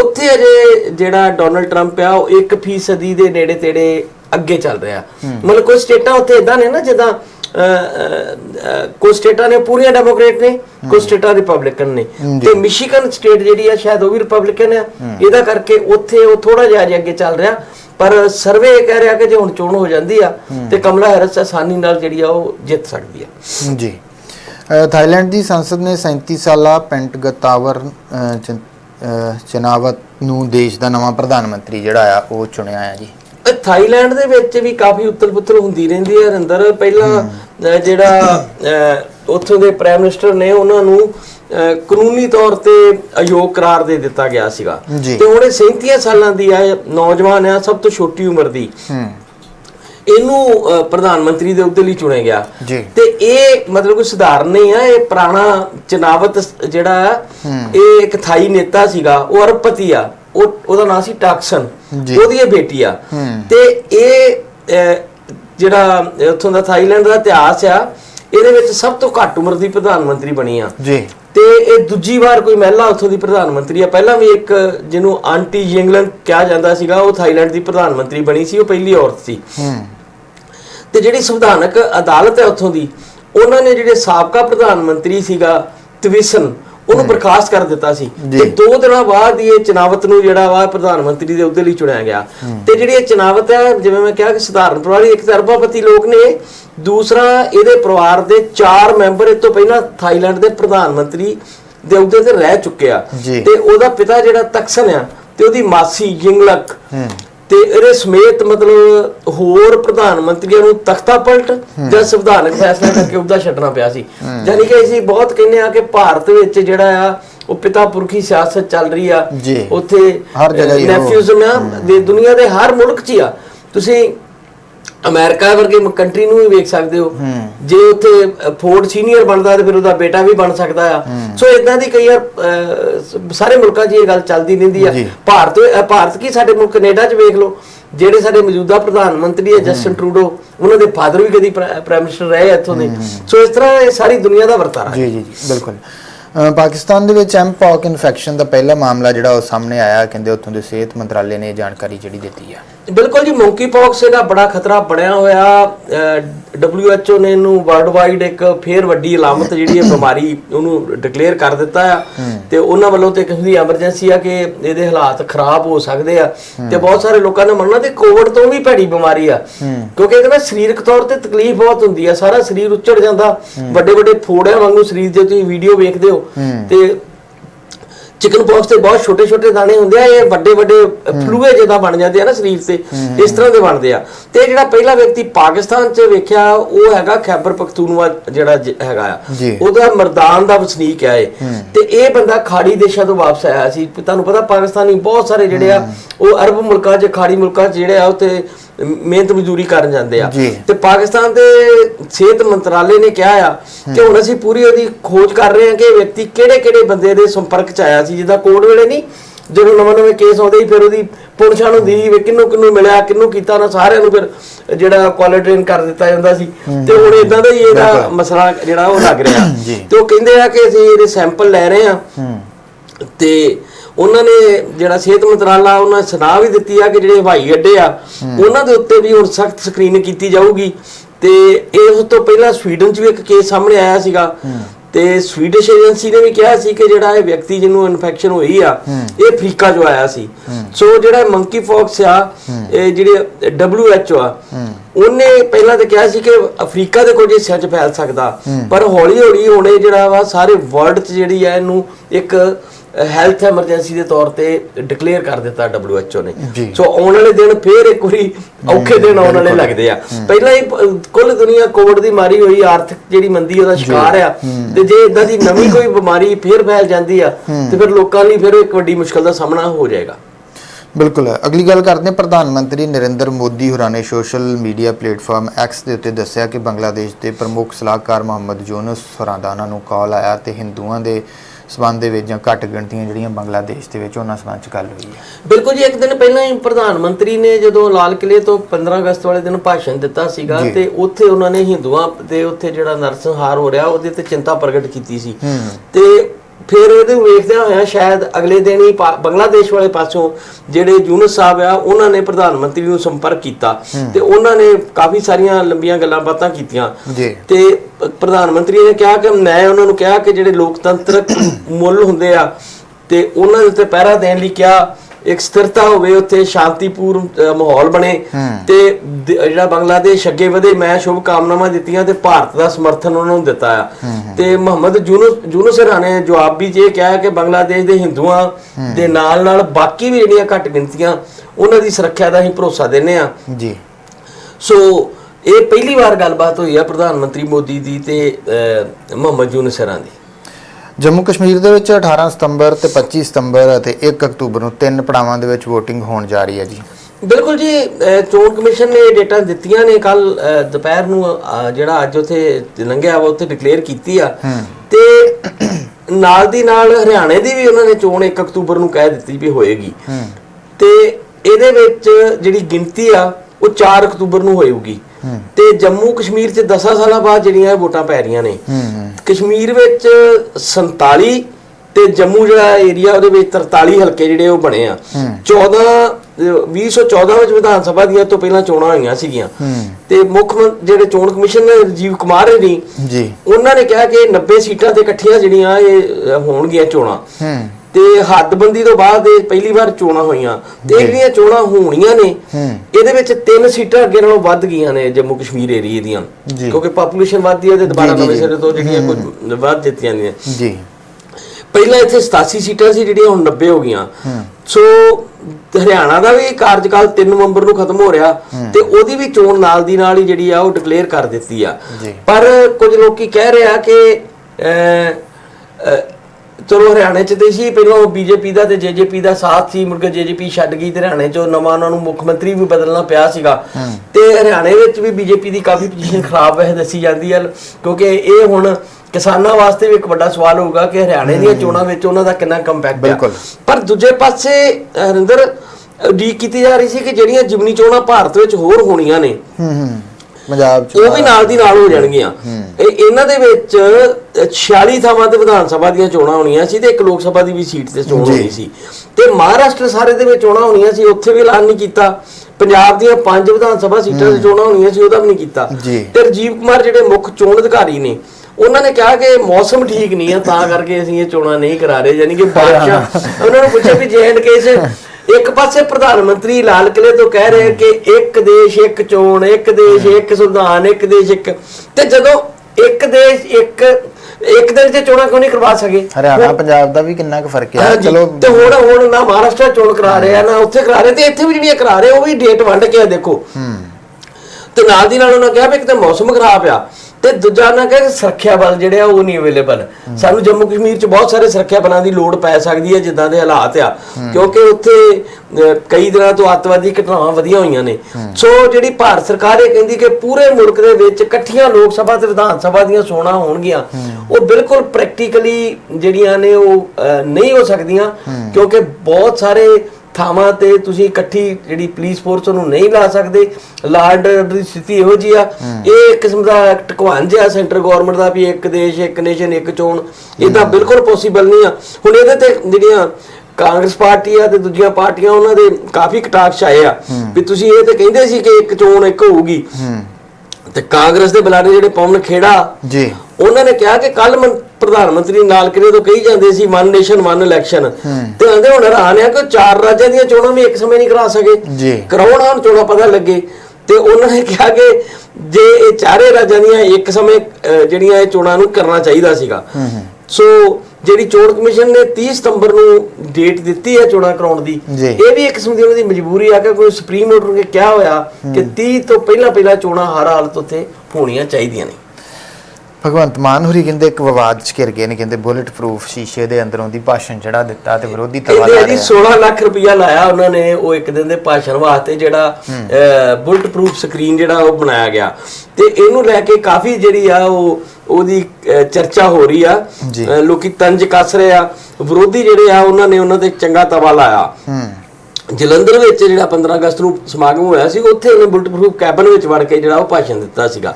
ਉੱਥੇ ਅਜੇ ਜਿਹੜਾ ਡੋਨਲਡ ਟਰੰਪ ਆ ਉਹ 1% ਦੇ ਨੇੜੇ ਤੇੜੇ ਅੱਗੇ ਚੱਲ ਰਿਹਾ। ਮਤਲਬ ਕੋਈ ਸਟੇਟਾਂ ਉੱਥੇ ਇਦਾਂ ਨੇ ਨਾ ਜਿੱਦਾਂ ਕੋਈ ਸਟੇਟਾਂ ਨੇ ਪੂਰੀਆਂ ਡੈਮੋਕ੍ਰੇਟ ਨੇ ਕੋਈ ਸਟੇਟਾਂ ਰਿਪਬਲਿਕਨ ਨੇ। ਤੇ ਮਿਸ਼ੀਗਨ ਸਟੇਟ ਜਿਹੜੀ ਆ ਸ਼ਾਇਦ ਉਹ ਵੀ ਰਿਪਬਲਿਕਨ ਆ। ਇਹਦਾ ਕਰਕੇ ਉੱਥੇ ਉਹ ਥੋੜਾ ਜਿਹਾ ਅੱਗੇ ਚੱਲ ਰਿਹਾ। ਪਰ ਸਰਵੇ ਕਹਿ ਰਿਹਾ ਕਿ ਜੇ ਹੁਣ ਚੋਣ ਹੋ ਜਾਂਦੀ ਆ ਤੇ ਕਮਲਾ ਹੈਰਿਸ ਆਸਾਨੀ ਨਾਲ ਜਿਹੜੀ ਆ ਉਹ ਜਿੱਤ ਸਕਦੀ ਆ। ਜੀ। ਥਾਈਲੈਂਡ ਦੀ ਸੰਸਦ ਨੇ 37 ਸਾਲਾ ਪੈਂਟਗਤਾਵਰ ਚਨਾਵਤ ਨੂੰ ਦੇਸ਼ ਦਾ ਨਵਾਂ ਪ੍ਰਧਾਨ ਮੰਤਰੀ ਜਿਹੜਾ ਆ ਉਹ ਚੁਣਿਆ ਆ ਜੀ। ਥਾਈਲੈਂਡ ਦੇ ਵਿੱਚ ਵੀ ਕਾਫੀ ਉੱਤਲ-ਪੁੱਤਲ ਹੁੰਦੀ ਰਹਿੰਦੀ ਹੈ ਰਿੰਦਰ ਪਹਿਲਾਂ ਜਿਹੜਾ ਉੱਥੋਂ ਦੇ ਪ੍ਰਾਈਮ ਮਿਨਿਸਟਰ ਨੇ ਉਹਨਾਂ ਨੂੰ ਕਾਨੂੰਨੀ ਤੌਰ ਤੇ ਅਯੋਗ ਕਰਾਰ ਦੇ ਦਿੱਤਾ ਗਿਆ ਸੀਗਾ। ਤੇ ਹੁਣ ਇਹ 37 ਸਾਲਾਂ ਦੀ ਆ ਨੌਜਵਾਨ ਆ ਸਭ ਤੋਂ ਛੋਟੀ ਉਮਰ ਦੀ। ਹੂੰ। ਇਹਨੂੰ ਪ੍ਰਧਾਨ ਮੰਤਰੀ ਦੇ ਅਹੁਦੇ ਲਈ ਚੁਣਿਆ ਗਿਆ। ਤੇ ਇਹ ਮਤਲਬ ਕੋਈ ਸਧਾਰਨ ਨਹੀਂ ਆ ਇਹ ਪੁਰਾਣਾ ਚਨਾਵਤ ਜਿਹੜਾ ਇਹ ਇੱਕ ਥਾਈ ਨੇਤਾ ਸੀਗਾ ਉਹ ਅਰਬਪਤੀ ਆ। ਉਹ ਉਹਦਾ ਨਾਮ ਸੀ ਟਾਕਸਨ। ਉਹਦੀ ਇਹ ਬੇਟੀ ਆ। ਤੇ ਇਹ ਜਿਹੜਾ ਉੱਥੋਂ ਦਾ ਥਾਈਲੈਂਡ ਦਾ ਇਤਿਹਾਸ ਆ ਇਹਦੇ ਵਿੱਚ ਸਭ ਤੋਂ ਘੱਟ ਉਮਰ ਦੀ ਪ੍ਰਧਾਨ ਮੰਤਰੀ ਬਣੀ ਆ। ਜੀ। ਤੇ ਇਹ ਦੂਜੀ ਵਾਰ ਕੋਈ ਮਹਿਲਾ ਉੱਥੋਂ ਦੀ ਪ੍ਰਧਾਨ ਮੰਤਰੀ ਆ। ਪਹਿਲਾਂ ਵੀ ਇੱਕ ਜਿਹਨੂੰ ਆਂਟੀ ਯਿੰਗਲਨ ਕਿਹਾ ਜਾਂਦਾ ਸੀਗਾ ਉਹ ਥਾਈਲੈਂਡ ਦੀ ਪ੍ਰਧਾਨ ਮੰਤਰੀ ਬਣੀ ਸੀ ਉਹ ਪਹਿਲੀ ਔਰਤ ਸੀ। ਹੂੰ। ਤੇ ਜਿਹੜੀ ਸੰਵਿਧਾਨਕ ਅਦਾਲਤ ਹੈ ਉੱਥੋਂ ਦੀ ਉਹਨਾਂ ਨੇ ਜਿਹੜੇ ਸਾਬਕਾ ਪ੍ਰਧਾਨ ਮੰਤਰੀ ਸੀਗਾ ਤਵਿਸਨ ਉਹਨੂੰ ਬਰਖਾਸਤ ਕਰ ਦਿੱਤਾ ਸੀ। ਤੇ ਦੋ ਦਿਨਾਂ ਬਾਅਦ ਇਹ ਚਨਾਵਤ ਨੂੰ ਜਿਹੜਾ ਵਾ ਪ੍ਰਧਾਨ ਮੰਤਰੀ ਦੇ ਅਹੁਦੇ ਲਈ ਚੁਣਿਆ ਗਿਆ। ਤੇ ਜਿਹੜੀ ਇਹ ਚਨਾਵਤ ਹੈ ਜਿਵੇਂ ਮੈਂ ਕਿਹਾ ਕਿ ਸਧਾਰਨ ਪਰਿਵਾਰ ਇੱਕ ਤਾਂ ਅਰਬਾਪਤੀ ਲੋਕ ਨੇ ਦੂਸਰਾ ਇਹਦੇ ਪਰਿਵਾਰ ਦੇ ਚਾਰ ਮੈਂਬਰ ਇਹ ਤੋਂ ਪਹਿਲਾਂ ਥਾਈਲੈਂਡ ਦੇ ਪ੍ਰਧਾਨ ਮੰਤਰੀ ਦੇ ਅਹੁਦੇ ਤੇ ਰਹਿ ਚੁੱਕੇ ਆ। ਤੇ ਉਹਦਾ ਪਿਤਾ ਜਿਹੜਾ ਤਕਸਨ ਆ ਤੇ ਉਹਦੀ ਮਾਸੀ ਯਿੰਗਲਕ। ਹੂੰ। ਤੇ ਇਹਦੇ ਸਮੇਤ ਮਤਲਬ ਹੋਰ ਪ੍ਰਧਾਨ ਮੰਤਰੀਆਂ ਨੂੰ ਤਖਤਾ ਪਲਟ ਜਾਂ ਸੰਵਿਧਾਨਕ ਫੈਸਲਾ ਕਰਕੇ ਉਹਦਾ ਛੱਡਣਾ ਪਿਆ ਸੀ। ਯਾਨੀ ਕਿ ਅਸੀਂ ਬਹੁਤ ਕਹਿੰਦੇ ਆ ਕਿ ਭਾਰਤ ਵਿੱਚ ਜਿਹੜਾ ਆ ਉਹ ਪਿਤਾ ਪੁਰਖੀ ਸਿਆਸਤ ਚੱਲ ਰਹੀ ਆ। ਉੱਥੇ ਨੈਫਿਊਜ਼ਮ ਆ ਦੇ ਦੁਨੀਆ ਦੇ ਹਰ ਮੁਲਕ 'ਚ ਆ। ਤੁਸੀਂ ਅਮਰੀਕਾ ਵਰਗੇ ਕੰਟਰੀ ਨੂੰ ਵੀ ਵੇਖ ਸਕਦੇ ਹੋ। ਜੇ ਉੱਥੇ ਫੋਰਡ ਸੀਨੀਅਰ ਬਣਦਾ ਤੇ ਫਿਰ ਉਹਦਾ ਬੇਟਾ ਵੀ ਬਣ ਸਕਦਾ ਆ। ਸੋ ਇਦਾਂ ਦੀ ਕਈ ਵਾਰ ਸਾਰੇ ਮੁਲਕਾਂ 'ਚ ਇਹ ਗੱਲ ਚੱਲਦੀ ਰਹਿੰਦੀ ਆ। ਭਾਰਤ ਭਾਰਤ ਕੀ ਸਾਡੇ ਮੁਲਕ ਕੈਨੇਡਾ 'ਚ ਵੇਖ ਲਓ ਜਿਹੜੇ ਸਾਡੇ ਮੌਜੂਦਾ ਪ੍ਰਧਾਨ ਮੰਤਰੀ ਹੈ। ਜਸਟਨ ਟਰੂਡੋ ਉਹਨਾਂ ਦੇ ਫਾਦਰ ਵੀ ਕਦੀ ਪ੍ਰਾਈਮ ਮਿਨਿਸਟਰ ਰਹੇ ਆ ਇੱਥੋਂ ਦੇ। ਸੋ ਇਸ ਤਰ੍ਹਾਂ ਇਹ ਸਾਰੀ ਦੁਨੀਆ ਦਾ ਵਰਤਾਰਾ ਜੀ ਜੀ ਬਿਲਕੁਲ। ਪਾਕਿਸਤਾਨ ਦੇ ਵਿੱਚ ਐਮਪੌਕ ਇਨਫੈਕਸ਼ਨ ਦਾ ਪਹਿਲਾ ਮਾਮਲਾ ਜਿਹੜਾ ਉਹ ਸਾਹਮਣੇ ਆਇਆ ਕਹਿੰਦੇ ਉੱਥੋਂ ਦੇ ਸਿਹਤ ਮੰਤਰਾਲੇ ਨੇ ਇਹ ਜਾਣਕਾਰੀ ਜਿਹੜੀ ਦਿੱਤੀ ਹੈ ਬਿਲਕੁਲ ਜੀ ਮੌਂਕੀ ਪੌਕਸ ਇਹਦਾ ਬੜਾ ਖਤਰਾ ਬਣਿਆ ਹੋਇਆ WHO ਨੇ ਇਹਨੂੰ ਵਰਲਡ ਵਾਈਡ ਇੱਕ ਫੇਰ ਵੱਡੀ ਅਲਾਮਤ ਜਿਹੜੀ ਹੈ ਬਿਮਾਰੀ ਉਹਨੂੰ ਡਿਕਲੇਅਰ ਕਰ ਦਿੱਤਾ ਆ। ਤੇ ਉਹਨਾਂ ਵੱਲੋਂ ਤੇ ਕਿਸੇ ਦੀ ਐਮਰਜੈਂਸੀ ਆ ਕਿ ਇਹਦੇ ਹਾਲਾਤ ਖਰਾਬ ਹੋ ਸਕਦੇ ਆ। ਤੇ ਬਹੁਤ ਸਾਰੇ ਲੋਕਾਂ ਨੇ ਮੰਨਣਾ ਤੇ ਕੋਵਿਡ ਤੋਂ ਵੀ ਭੈੜੀ ਬਿਮਾਰੀ ਆ। ਕਿਉਂਕਿ ਇਹਦੇ ਨਾਲ ਸਰੀਰਕ ਤੌਰ ਤੇ ਤਕਲੀਫ ਬਹੁਤ ਹੁੰਦੀ ਆ ਸਾਰਾ ਸਰੀਰ ਉੱਚੜ ਜਾਂਦਾ। ਵੱਡੇ ਵੱਡੇ ਫੋੜਿਆਂ ਵਾਂਗੂ ਸਰੀਰ ਦੇ ਤੁਸੀਂ ਵੀਡੀਓ ਵੇਖਦੇ ਹੋ। ਤੇ ਚਿਕਨ ਪੌਕਸ ਤੇ ਬਹੁਤ ਛੋਟੇ ਛੋਟੇ ਦਾਣੇ ਹੁੰਦੇ ਆ ਇਹ ਵੱਡੇ ਵੱਡੇ ਫਲੂਏ ਜਿਹਾ ਬਣ ਜਾਂਦੇ ਆ ਨਾ ਸਰੀਰ ਤੇ ਇਸ ਤਰ੍ਹਾਂ ਦੇ ਬਣਦੇ ਆ। ਤੇ ਜਿਹੜਾ ਪਹਿਲਾ ਵਿਅਕਤੀ ਪਾਕਿਸਤਾਨ 'ਚ ਵੇਖਿਆ ਉਹ ਹੈਗਾ ਖੈਬਰ ਪਖਤੂਨਵਾ ਜਿਹੜਾ ਹੈਗਾ ਆ। ਉਹਦਾ ਮਰਦਾਨ ਦਾ ਵਸਨੀਕ ਆ ਇਹ। ਤੇ ਇਹ ਬੰਦਾ ਖਾੜੀ ਦੇਸ਼ਾਂ ਤੋਂ ਵਾਪਸ ਆਇਆ ਸੀ। ਤੁਹਾਨੂੰ ਪਤਾ ਪਾਕਿਸਤਾਨੀ ਬਹੁਤ ਸਾਰੇ ਜਿਹੜੇ ਆ ਉਹ ਅਰਬ ਮੁਲਕਾਂ 'ਚ ਖਾੜੀ ਮੁਲਕਾਂ 'ਚ ਜਿਹੜੇ ਆ ਉੱਥੇ ਮਿਹਨਤ ਮਜ਼ਦੂਰੀ ਕਰਨ ਜਾਂਦੇ ਆ। ਤੇ ਪਾਕਿਸਤਾਨ ਦੇ ਸਿਹਤ ਮੰਤਰਾਲੇ ਨੇ ਕਿਹਾ ਆ ਕਿ ਹੁਣ ਅਸੀਂ ਪੂਰੀ ਉਹਦੀ ਖੋਜ ਕਰ ਰਹੇ ਹਾਂ ਕਿ ਵਿਅਕਤੀ ਕਿਹੜੇ ਕਿਹੜੇ ਬੰਦੇ ਦੇ ਸੰਪਰਕ ਚ ਆਇਆ ਸੀ ਜਿੱਦਾਂ ਕੋਡ ਵੇਲੇ ਨਹੀਂ ਜਦੋਂ ਨਵੇਂ ਨਵੇਂ ਕੇਸ ਆਉਂਦੇ ਸੀ ਫਿਰ ਉਹਦੀ ਪੁਣਛਾਣ ਹੁੰਦੀ ਸੀ ਵੀ ਕਿੰਨੂੰ ਕਿੰਨੂੰ ਮਿਲਿਆ ਕਿੰਨੂੰ ਕੀਤਾ ਨਾ ਸਾਰਿਆਂ ਨੂੰ ਫਿਰ ਜਿਹੜਾ ਕੁਆਲੀਟੇਨ ਕਰ ਦਿੱਤਾ ਜਾਂਦਾ ਸੀ। ਤੇ ਹੁਣ ਇਦਾਂ ਦਾ ਹੀ ਇਹਦਾ ਮਸਲਾ ਜਿਹੜਾ ਉਹ ਲੱਗ ਰਿਹਾ। ਤੇ ਉਹ ਕਹਿੰਦੇ ਆ ਕਿ ਅਸੀਂ ਇਹਦੇ ਸੈਂਪਲ ਲੈ ਰਹੇ ਆ ਤੇ ਉਹਨਾਂ ਨੇ ਜਿਹੜਾ ਸਿਹਤ ਮੰਤਰਾਲਾ ਉਹਨਾਂ ਨੇ ਸੁਣਾ ਵੀ ਦਿੱਤੀ ਆ ਕਿ ਜਿਹੜੇ ਹਵਾਈ ਅੱਡੇ ਆ ਉਹਨਾਂ ਦੇ ਉੱਤੇ ਵੀ ਹੁਣ ਸਖਤ ਸਕਰੀਨਿੰਗ ਕੀਤੀ ਜਾਊਗੀ। ਤੇ ਇਸ ਤੋਂ ਪਹਿਲਾਂ ਸਵੀਡਨ 'ਚ ਵੀ ਇੱਕ ਕੇਸ ਸਾਹਮਣੇ ਆਇਆ ਸੀਗਾ। ਤੇ ਸਵੀਡਿਸ਼ ਏਜੰਸੀ ਨੇ ਵੀ ਕਿਹਾ ਸੀ ਕਿ ਜਿਹੜਾ ਇਹ ਵਿਅਕਤੀ ਜਿਹਨੂੰ ਇਨਫੈਕਸ਼ਨ ਹੋਈ ਆ ਇਹ ਅਫਰੀਕਾ 'ਚੋਂ ਆਇਆ ਸੀ। ਸੋ ਜਿਹੜਾ ਮੰਕੀ ਫੌਕਸ ਆ ਇਹ ਜਿਹੜੇ WHO ਆ ਉਹਨੇ ਪਹਿਲਾਂ ਤਾਂ ਕਿਹਾ ਸੀ ਕਿ ਅਫਰੀਕਾ ਦੇ ਕੁਝ ਹਿੱਸਿਆਂ 'ਚ ਫੈਲ ਸਕਦਾ। ਪਰ ਹੌਲੀ ਹੌਲੀ ਹੁਣ ਇਹ ਜਿਹੜਾ ਵਾ ਸਾਰੇ ਵਰਲਡ 'ਚ ਜਿਹੜੀ ਆ ਇਹਨੂੰ ਇੱਕ ਹੈਲਥ ਐਮਰਜੈਂਸੀ ਦੇ ਤੌਰ ਤੇ ਡਿਕਲੇਅਰ ਕਰ ਦਿੱਤਾ WHO ਨੇ। ਸੋ ਆਉਣ ਵਾਲੇ ਦਿਨ ਫੇਰ ਇੱਕ ਵਾਰੀ ਔਖੇ ਦਿਨ ਆਉਣ ਵਾਲੇ ਲੱਗਦੇ ਆ। ਪਹਿਲਾਂ ਹੀ ਕੁੱਲ ਦੁਨੀਆ ਕੋਵਿਡ ਦੀ ਮਾਰੀ ਹੋਈ ਆਰਥਿਕ ਜਿਹੜੀ ਮੰਦੀ ਉਹਦਾ ਸ਼ਿਕਾਰ ਆ। ਤੇ ਜੇ ਇਦਾਂ ਦੀ ਨਵੀਂ ਕੋਈ ਬਿਮਾਰੀ ਫੇਰ ਫੈਲ ਜਾਂਦੀ ਆ ਤੇ ਫਿਰ ਲੋਕਾਂ ਲਈ ਫਿਰ ਇੱਕ ਵੱਡੀ ਮੁਸ਼ਕਲ ਦਾ ਸਾਹਮਣਾ ਹੋ ਜਾਏਗਾ। ਬਿਲਕੁਲ। ਅਗਲੀ ਗੱਲ ਕਰਦੇ ਹਾਂ। ਪ੍ਰਧਾਨ ਮੰਤਰੀ ਨਰਿੰਦਰ ਮੋਦੀ ਹੋਰਾਂ ਨੇ ਸੋਸ਼ਲ ਮੀਡੀਆ ਪਲੇਟਫਾਰਮ ਐਕਸ ਦੇ ਉੱਤੇ ਦੱਸਿਆ ਕਿ ਬੰਗਲਾਦੇਸ਼ ਦੇ ਪ੍ਰਮੁੱਖ ਸਲਾਹਕਾਰ ਮੁਹੰਮਦ ਯੂਨਸ ਹੋਰਾਂ ਦਾ ਉਹਨਾਂ ਨੂੰ ਕਾਲ ਆਇਆ ਤੇ ਹਿੰਦੂਆਂ ਦੇ ਸਬੰਧ ਦੇ ਵਿੱਚ ਜਾਂ ਘੱਟ ਗਿਣਤੀਆਂ ਜਿਹੜੀਆਂ ਬੰਗਲਾਦੇਸ਼ ਦੇ ਵਿੱਚ ਉਹਨਾਂ ਸਬੰਧ ਚ ਗੱਲ ਹੋਈ ਹੈ। ਬਿਲਕੁਲ ਜੀ ਇੱਕ ਦਿਨ ਪਹਿਲਾਂ ਹੀ ਪ੍ਰਧਾਨ ਮੰਤਰੀ ਨੇ ਜਦੋਂ ਲਾਲ ਕਿਲੇ ਤੋਂ 15 ਅਗਸਤ ਵਾਲੇ ਦਿਨ ਭਾਸ਼ਣ ਦਿੱਤਾ ਸੀਗਾ। ਤੇ ਉੱਥੇ ਉਹਨਾਂ ਨੇ ਹਿੰਦੂਆਂ ਤੇ ਉੱਥੇ ਜਿਹੜਾ ਨਰਸੰਹਾਰ ਹੋ ਰਿਹਾ ਉਹਦੇ ਤੇ ਚਿੰਤਾ ਪ੍ਰਗਟ ਕੀਤੀ ਸੀ। ਤੇ ਫਿਰ ਇਹਦੇ ਵੇਖਦਿਆਂ ਹੋਇਆ ਸ਼ਾਇਦ ਅਗਲੇ ਦਿਨ ਹੀ ਬੰਗਲਾਦੇਸ਼ ਵਾਲੇ ਪਾਸੋਂ ਜਿਹੜੇ ਯੂਨਸ ਸਾਹਿਬ ਆ ਉਹਨਾਂ ਨੇ ਪ੍ਰਧਾਨ ਮੰਤਰੀ ਨੂੰ ਸੰਪਰਕ ਕੀਤਾ ਤੇ ਉਹਨਾਂ ਨੇ ਕਾਫੀ ਸਾਰੀਆਂ ਲੰਬੀਆਂ ਗੱਲਾਂ ਬਾਤਾਂ ਕੀਤੀਆਂ। ਤੇ ਪ੍ਰਧਾਨ ਮੰਤਰੀ ਨੇ ਕਿਹਾ ਕਿ ਮੈਂ ਉਹਨਾਂ ਨੂੰ ਕਿਹਾ ਕਿ ਜਿਹੜੇ ਲੋਕਤੰਤਰਕ ਮੁੱਲ ਹੁੰਦੇ ਆ ਤੇ ਉਹਨਾਂ ਦੇ ਉੱਤੇ ਪਹਿਰਾ ਦੇਣ ਲਈ ਕਿਹਾ ਇੱਕ ਸਥਿਰਤਾ ਹੋਵੇ ਉੱਥੇ ਸ਼ਾਂਤੀਪੂਰਨ ਮਾਹੌਲ ਬਣੇ ਤੇ ਜਿਹੜਾ ਬੰਗਲਾਦੇਸ਼ ਅੱਗੇ ਵਧੇ ਮੈਂ ਸ਼ੁਭ ਕਾਮਨਾਵਾਂ ਦਿੱਤੀਆਂ ਤੇ ਭਾਰਤ ਦਾ ਸਮਰਥਨ ਉਹਨਾਂ ਨੂੰ ਦਿੱਤਾ ਆ। ਤੇ ਮੁਹੰਮਦ ਹਰਾਂ ਨੇ ਜਵਾਬ ਵੀ ਜੇ ਕਿਹਾ ਕਿ ਬੰਗਲਾਦੇਸ਼ ਦੇ ਹਿੰਦੂਆਂ ਦੇ ਨਾਲ ਨਾਲ ਬਾਕੀ ਵੀ ਜਿਹੜੀਆਂ ਘੱਟ ਗਿਣਤੀਆਂ ਉਹਨਾਂ ਦੀ ਸੁਰੱਖਿਆ ਦਾ ਅਸੀਂ ਭਰੋਸਾ ਦਿੰਨੇ ਆ ਜੀ। ਸੋ ਇਹ ਪਹਿਲੀ ਵਾਰ ਗੱਲਬਾਤ ਹੋਈ ਆ ਪ੍ਰਧਾਨ ਮੰਤਰੀ ਮੋਦੀ ਦੀ ਤੇ ਮੁਹੰਮਦ ਯੂਨਸ ਹਰਾਂ ਦੀ। ਜੰਮੂ ਕਸ਼ਮੀਰ ਦੇ ਵਿੱਚ 18 ਸਤੰਬਰ ਤੇ 25 ਸਤੰਬਰ ਅਤੇ 1 ਅਕਤੂਬਰ ਨੂੰ ਤਿੰਨ ਪੜਾਵਾਂ ਦੇ ਵਿੱਚ VOTING ਹੋਣ ਜਾ ਰਹੀ ਹੈ ਜੀ। ਬਿਲਕੁਲ ਜੀ ਚੋਣ ਕਮਿਸ਼ਨ ਨੇ ਡੇਟਾ ਦਿੱਤੀਆਂ ਨੇ ਕੱਲ ਦੁਪਹਿਰ ਨੂੰ ਜਿਹੜਾ ਅੱਜ ਉੱਥੇ ਲੰਘਿਆ ਵਾ ਉੱਥੇ ਡਿਕਲੇਅਰ ਕੀਤੀ ਆ। ਤੇ ਨਾਲ ਦੀ ਨਾਲ ਹਰਿਆਣੇ ਦੀ ਵੀ ਉਹਨਾਂ ਨੇ ਚੋਣ 1 ਅਕਤੂਬਰ ਨੂੰ ਕਹਿ ਦਿੱਤੀ ਵੀ ਹੋਏਗੀ। ਤੇ ਇਹਦੇ ਵਿੱਚ ਜਿਹੜੀ ਗਿਣਤੀ ਆ ਉਹ 4 ਅਕਤੂਬਰ ਨੂੰ ਹੋਏਗੀ। ਤੇ ਜੰਮੂ ਕਸ਼ਮੀਰ 'ਚ 10 ਸਾਲਾਂ ਬਾਅਦ ਜਿਹੜੀਆਂ ਇਹ ਵੋਟਾਂ ਪੈ ਰਹੀਆਂ ਨੇ ਕਸ਼ਮੀਰ ਵਿੱਚ 47 ਤੇ ਜੰਮੂ ਜਿਹੜਾ ਏਰੀਆ ਉਹਦੇ ਵਿੱਚ 43 ਹਲਕੇ ਜਿਹੜੇ ਉਹ ਬਣੇ ਆ। 14 ਅਹ 2014 ਵਿੱਚ ਵਿਧਾਨ ਸਭਾ ਦੀਆਂ ਤੋਂ ਪਹਿਲਾਂ ਚੋਣਾਂ ਹੋਈਆਂ ਸੀਗੀਆਂ। ਤੇ ਮੁੱਖ ਜਿਹੜੇ ਚੋਣ ਕਮਿਸ਼ਨ ਰਾਜੀਵ ਕੁਮਾਰ ਨੇ ਜੀ। ਉਹਨਾਂ ਨੇ ਕਿਹਾ ਕਿ 90 ਸੀਟਾਂ ਤੇ ਇਕੱਠੀਆਂ ਜਿਹੜੀਆਂ ਇਹ ਹੋਣਗੀਆਂ ਚੋਣਾਂ। ਤੇ ਹੱਦਬੰਦੀ ਤੋਂ ਬਾਅਦ ਇਹ ਪਹਿਲੀ ਵਾਰ ਚੋਣਾਂ ਹੋਈਆਂ ਤੇ ਇਹ ਜਿਹੜੀਆਂ ਚੋਣਾਂ ਹੋਣੀਆਂ ਨੇ ਇਹਦੇ ਵਿੱਚ ਤਿੰਨ ਸੀਟਾਂ ਅੱਗੇ ਨਾਲੋਂ ਵੱਧ ਗਈਆਂ ਨੇ ਜੰਮੂ ਕਸ਼ਮੀਰ ਏਰੀਏ ਦੀਆਂ। ਕਿਉਂਕਿ ਪਾਪੂਲੇਸ਼ਨ ਵੱਧਦੀ ਹੈ ਤੇ ਦੁਬਾਰਾ ਨਵੇਂ। ਸਿਰੇ ਤੋਂ ਜਿਹੜੀਆਂ ਕੁਝ ਵੱਧ ਦਿੱਤੀਆਂ ਨੇ। ਜੀ। ਪਹਿਲਾਂ ਇੱਥੇ 87 ਸੀਟਾਂ ਸੀ ਜਿਹੜੀਆਂ ਹੁਣ 90 ਹੋ ਗਈਆਂ। ਸੋ ਹਰਿਆਣਾ ਦਾ ਵੀ ਕਾਰਜਕਾਲ 3 ਨਵੰਬਰ ਨੂੰ ਖਤਮ ਹੋ ਰਿਹਾ ਤੇ ਉਹਦੀ ਵੀ ਚੋਣ ਨਾਲ ਦੀ ਨਾਲ ਹੀ ਜਿਹੜੀ ਆ ਉਹ ਡਿਕਲੇਅਰ ਕਰ ਦਿੱਤੀ ਆ। ਪਰ ਕੁਝ ਲੋਕੀ ਕਹਿ ਰਹੇ ਕਿ ਚਲੋ ਹਰਿਆਣੇ ਚ ਤੇ ਸੀ ਪਹਿਲਾਂ ਉਹ ਬੀਜੇਪੀ ਦਾ ਤੇ ਜੇਜੇਪੀ ਦਾ ਸਾਥ ਸੀ ਮੁੜ ਕੇ ਜੇਜੇਪੀ ਛੱਡ ਗਈ ਤੇ ਹਰਿਆਣੇ ਚੋਂ ਨਵਾਂ ਉਹਨਾਂ ਨੂੰ ਮੁੱਖ ਮੰਤਰੀ ਵੀ ਬਦਲਣਾ ਪਿਆ ਸੀਗਾ। ਤੇ ਹਰਿਆਣੇ ਵਿੱਚ ਵੀ ਬੀਜੇਪੀ ਦੀ ਕਾਫੀ ਪੋਜੀਸ਼ਨ ਖਰਾਬ ਵੈਸੇ ਦੱਸੀ ਜਾਂਦੀ ਹੈ ਕਿਉਂਕਿ ਇਹ ਹੁਣ ਕਿਸਾਨਾਂ ਵਾਸਤੇ ਵੀ ਇੱਕ ਵੱਡਾ ਸਵਾਲ ਹੋਊਗਾ ਕਿ ਹਰਿਆਣੇ ਦੀਆਂ ਚੋਣਾਂ ਵਿੱਚ ਉਹਨਾਂ ਦਾ ਕਿੰਨਾ ਕੰਪੈਕਟ ਹੈ। ਪਰ ਦੂਜੇ ਪਾਸੇ ਹਰਿੰਦਰ ਉਡੀਕ ਕੀਤੀ ਜਾ ਰਹੀ ਸੀ ਕਿ ਜਿਹੜੀਆਂ ਜਿਮਨੀ ਚੋਣਾਂ ਭਾਰਤ ਵਿੱਚ ਹੋਰ ਹੋਣੀਆਂ ਨੇ ਹੂੰ ਹੂੰ। ਪੰਜਾਬ ਚ ਉਹ ਵੀ ਨਾਲ ਦੀ ਨਾਲ ਹੋ ਜਾਣਗੀਆਂ। ਇਹ ਇਹਨਾਂ ਦੇ ਵਿੱਚ ਅ, 46 ਥਾਵਾਂ ਤੇ ਵਿਧਾਨ ਸਭਾ ਦੀਆਂ ਚੋਣਾਂ ਹੋਣੀਆਂ ਸੀ ਤੇ ਇੱਕ ਲੋਕ ਸਭਾ ਦੀ ਵੀ ਸੀਟ ਤੇ ਚੋਣ। ਹੋਣੀ ਸੀ। ਤੇ ਮਹਾਰਾਸ਼ਟਰ ਸਾਰੇ ਦੇ ਵਿੱਚ ਚੋਣਾਂ ਹੋਣੀਆਂ ਸੀ ਉੱਥੇ ਵੀ ਐਲਾਨ ਨਹੀਂ ਕੀਤਾ। ਪੰਜਾਬ ਦੀਆਂ ਪੰਜ ਵਿਧਾਨ ਸਭਾ ਸੀਟਾਂ ਤੇ ਚੋਣਾਂ ਹੋਣੀਆਂ ਸੀ ਉਹਦਾ ਵੀ ਨਹੀਂ ਕੀਤਾ। ਤੇ ਰਜੀਵ ਕੁਮਾਰ ਜਿਹੜੇ ਮੁੱਖ ਚੋਣ ਅਧਿਕਾਰੀ ਨੇ ਉਹਨਾਂ ਨੇ ਕਿਹਾ ਕਿ ਮੌਸਮ ਠੀਕ ਨਹੀਂ ਆ ਤਾਂ ਕਰਕੇ ਅਸੀਂ ਇਹ ਚੋਣਾਂ ਨਹੀਂ ਕਰਾ ਰਹੇ ਯਾਨੀ ਕਿ ਬਾਰਿਸ਼ਾਂ। ਉਹਨਾਂ ਨੂੰ ਪੁੱਛਿਆ ਵੀ ਜੇ ਐਂਡ ਕੇਸ ਇੱਕ ਪਾਸੇ ਪ੍ਰਧਾਨ ਮੰਤਰੀ ਲਾਲ ਕਿਲੇ ਤੋਂ ਕਹਿ ਰਹੇ ਕਿ ਇੱਕ ਦੇਸ਼ ਇੱਕ ਚੋਣ ਇੱਕ ਦੇਸ਼ ਇੱਕ ਸੰਵਿਧਾਨ ਇੱਕ ਦੇਸ਼ ਇੱਕ। ਤੇ ਜਦੋਂ ਇੱਕ ਦੇਸ਼ ਇੱਕ ਇੱਕ ਦਿਨ ਚ ਚੋਣਾਂ ਕਿਉਂ ਨਹੀਂ ਕਰਵਾ ਸਕੇ? ਹਰਿਆਣਾ ਪੰਜਾਬ ਦਾ ਵੀ ਕਿੰਨਾ ਕੁ ਫ਼ਰਕ ਹੈ ਚਲੋ ਤੇ ਹੁਣ ਹੁਣ ਨਾ ਮਹਾਰਾਸ਼ਟਰ ਚੋਣ ਕਰਾ ਰਹੇ ਆ ਨਾ ਉੱਥੇ ਕਰਾ ਰਹੇ ਤੇ ਇੱਥੇ ਵੀ ਜਿਹੜੀਆਂ ਕਰਾ ਰਹੇ ਉਹ ਵੀ ਡੇਟ ਵੰਡ ਕੇ ਆ ਦੇਖੋ। ਤੇ ਨਾਲ ਦੀ ਨਾਲ ਉਹਨਾਂ ਕਿਹਾ ਵੀ ਇੱਕ ਤਾਂ ਮੌਸਮ ਖਰਾਬ ਆ। ਤੇ ਦੂਜਾ ਕਿਹਾ ਕਿ ਸੁਰੱਖਿਆ ਬਲ ਜਿਹੜੇ ਆ ਉਹ ਨਹੀਂ ਅਵੇਲੇਬਲ ਸਾਨੂੰ ਜੰਮੂ ਕਸ਼ਮੀਰ 'ਚ ਬਹੁਤ ਸਾਰੇ ਸੁਰੱਖਿਆ ਬਲਾਂ ਦੀ ਲੋੜ ਪੈ ਸਕਦੀ ਹੈ ਜਿੱਦਾਂ ਦੇ ਹਾਲਾਤ ਆ। ਕਿਉਂਕਿ ਉੱਥੇ ਕਈ ਦਿਨਾਂ ਤੋਂ ਅੱਤਵਾਦੀ ਘਟਨਾਵਾਂ ਵਧੀਆਂ ਹੋਈਆਂ ਨੇ। ਸੋ ਜਿਹੜੀ ਭਾਰਤ ਸਰਕਾਰ ਇਹ ਕਹਿੰਦੀ ਕਿ ਪੂਰੇ ਮੁਲਕ ਦੇ ਵਿੱਚ ਇਕੱਠੀਆਂ ਲੋਕ ਸਭਾ ਤੇ ਵਿਧਾਨ ਸਭਾ ਦੀਆਂ ਚੋਣਾਂ ਹੋਣਗੀਆਂ ਉਹ ਬਿਲਕੁਲ ਪ੍ਰੈਕਟੀਕਲੀ ਜਿਹੜੀਆਂ ਨੇ ਉਹ ਨਹੀਂ ਹੋ ਸਕਦੀਆਂ। ਕਿਉਂਕਿ ਬਹੁਤ ਸਾਰੇ ਥਾਵਾਂ ਤੇ ਤੁਸੀਂ ਇਕੱਠੀ ਜਿਹੜੀ ਪੁਲਿਸ ਫੋਰਸ ਨੂੰ ਨਹੀਂ ਲਾ ਸਕਦੇ ਲਾਰਡ ਦੀ ਸਥਿਤੀ ਇਹੋ ਜੀ ਆ। ਇਹ ਕਿਸਮ ਦਾ ਟਕਵਾਨ ਜਿਹਾ ਸੈਂਟਰ ਗਵਰਨਮੈਂਟ ਦਾ ਵੀ ਇੱਕ ਦੇਸ਼ ਇੱਕ ਨੇਸ਼ਨ ਇੱਕ ਚੋਣ ਇਦਾਂ ਬਿਲਕੁਲ ਪੋਸੀਬਲ ਨਹੀਂ ਆ। ਹੁਣ ਇਹਦੇ ਤੇ ਜਿਹੜੀਆਂ ਕਾਂਗਰਸ ਪਾਰਟੀ ਆ ਤੇ ਦੂਜੀਆਂ ਪਾਰਟੀਆਂ ਉਹਨਾਂ ਦੇ ਕਾਫੀ ਕਟਾਕਸ਼ ਆਏ ਆ ਵੀ ਤੁਸੀਂ ਇਹ ਤੇ ਕਹਿੰਦੇ ਸੀ ਕਿ ਇੱਕ ਚੋਣ ਇੱਕ ਹੋਊਗੀ। ਤੇ ਕਾਂਗਰਸ ਦੇ ਬੁਲਾਰੇ ਜਿਹੜੇ ਪਵਨ ਖੇੜਾ ਜੀ। ਉਹਨਾਂ ਨੇ ਕਿਹਾ ਕਿ ਕੱਲ ਪ੍ਰਧਾਨ ਮੰਤਰੀ ਨਾਲ ਕਿਰੇ ਤੋਂ ਕਹੀ ਜਾਂਦੇ ਸੀ ਵਨ ਨੇਸ਼ਨ ਵਨ ਇਲੈਕਸ਼ਨ ਤੇ ਕਹਿੰਦੇ ਹੁਣ ਹੈਰਾਨ ਆ ਕਿ ਚਾਰ ਰਾਜਾਂ ਦੀਆਂ ਚੋਣਾਂ ਵੀ ਇੱਕ ਸਮੇਂ ਨਹੀਂ ਕਰਾ ਸਕੇ। ਕਰਾਉਣਾ ਹੁਣ ਚੋਣਾਂ ਪਤਾ ਲੱਗੇ। ਤੇ ਉਹਨਾਂ ਨੇ ਕਿਹਾ ਕਿ ਜੇ ਇਹ ਚਾਰੇ ਰਾਜਾਂ ਦੀਆਂ ਇੱਕ ਸਮੇਂ ਜਿਹੜੀਆਂ ਇਹ ਚੋਣਾਂ ਨੂੰ ਕਰਨਾ ਚਾਹੀਦਾ ਸੀਗਾ। ਸੋ ਜਿਹੜੀ ਚੋਣ ਕਮਿਸ਼ਨ ਨੇ 30 ਸਤੰਬਰ ਨੂੰ ਡੇਟ ਦਿੱਤੀ ਹੈ ਚੋਣਾਂ ਕਰਾਉਣ ਦੀ। ਇਹ ਵੀ ਇੱਕ ਕਿਸਮ ਦੀ ਉਹਨਾਂ ਦੀ ਮਜਬੂਰੀ ਆ ਕਿ ਕੋਈ ਸੁਪਰੀਮ ਕੋਰਟ ਨੇ ਕਿਹਾ ਹੋਇਆ ਕਿ 30 ਤੋਂ ਪਹਿਲਾਂ ਪਹਿਲਾਂ ਚੋਣਾਂ ਹਰ ਹਾਲਤ ਉੱਤੇ ਹੋਣੀਆਂ ਚਾਹੀਦੀਆਂ ਨੇ। ਭਗਵੰਤ ਮਾਨ ਹੁਰੀ ਕਹਿੰਦੇ ਇੱਕ ਵਿਵਾਦ ਚ ਘਿਰ ਗਏ ਨੇ ਕਹਿੰਦੇ ਬੁਲੇਟ ਪ੍ਰੂਫ ਸ਼ੀਸ਼ੇ ਦੇ ਅੰਦਰੋਂ ਦੀ ਭਾਸ਼ਣ ਜਿਹੜਾ ਦਿੱਤਾ ਤੇ ਵਿਰੋਧੀ ਤਵਾ ਕਹਿੰਦੇ ਲਾ ਰਿਹਾ 16 ਲੱਖ ਰੁਪਇਆ ਲਾਇਆ ਉਹਨਾਂ ਨੇ ਉਹ ਇੱਕ ਦਿਨ ਦੇ ਭਾਸ਼ਣ ਵਾਸਤੇ ਜਿਹੜਾ ਬੁਲਟ ਪ੍ਰੂਫ ਸਕਰੀਨ ਜਿਹੜਾ ਉਹ ਬਣਾਇਆ ਗਿਆ। ਤੇ ਇਹਨੂੰ ਲੈ ਕੇ ਕਾਫੀ ਜਿਹੜੀ ਆ ਉਹ ਉਹਦੀ ਚਰਚਾ ਹੋ ਰਹੀ ਆ। ਲੋਕੀ ਤੰਜ ਕੱਸ ਰਹੇ ਆ। ਵਿਰੋਧੀ ਜਿਹੜੇ ਆ ਉਹਨਾਂ ਨੇ ਉਹਨਾਂ ਤੇ ਚੰਗਾ ਤਵਾ ਲਾਇਆ। ਹੂੰ। ਜਲੰਧਰ ਵਿੱਚ ਜਿਹੜਾ 15 ਅਗਸਤ ਨੂੰ ਸਮਾਗਮ ਹੋਇਆ ਸੀ ਉੱਥੇ ਉਹਨੇ ਬੁਲਟ ਪ੍ਰੂਫ ਕੈਬਨ ਵਿੱਚ ਵੜ ਕੇ ਜਿਹੜਾ ਉਹ ਭਾਸ਼ਣ ਦਿੱਤਾ ਸੀਗਾ।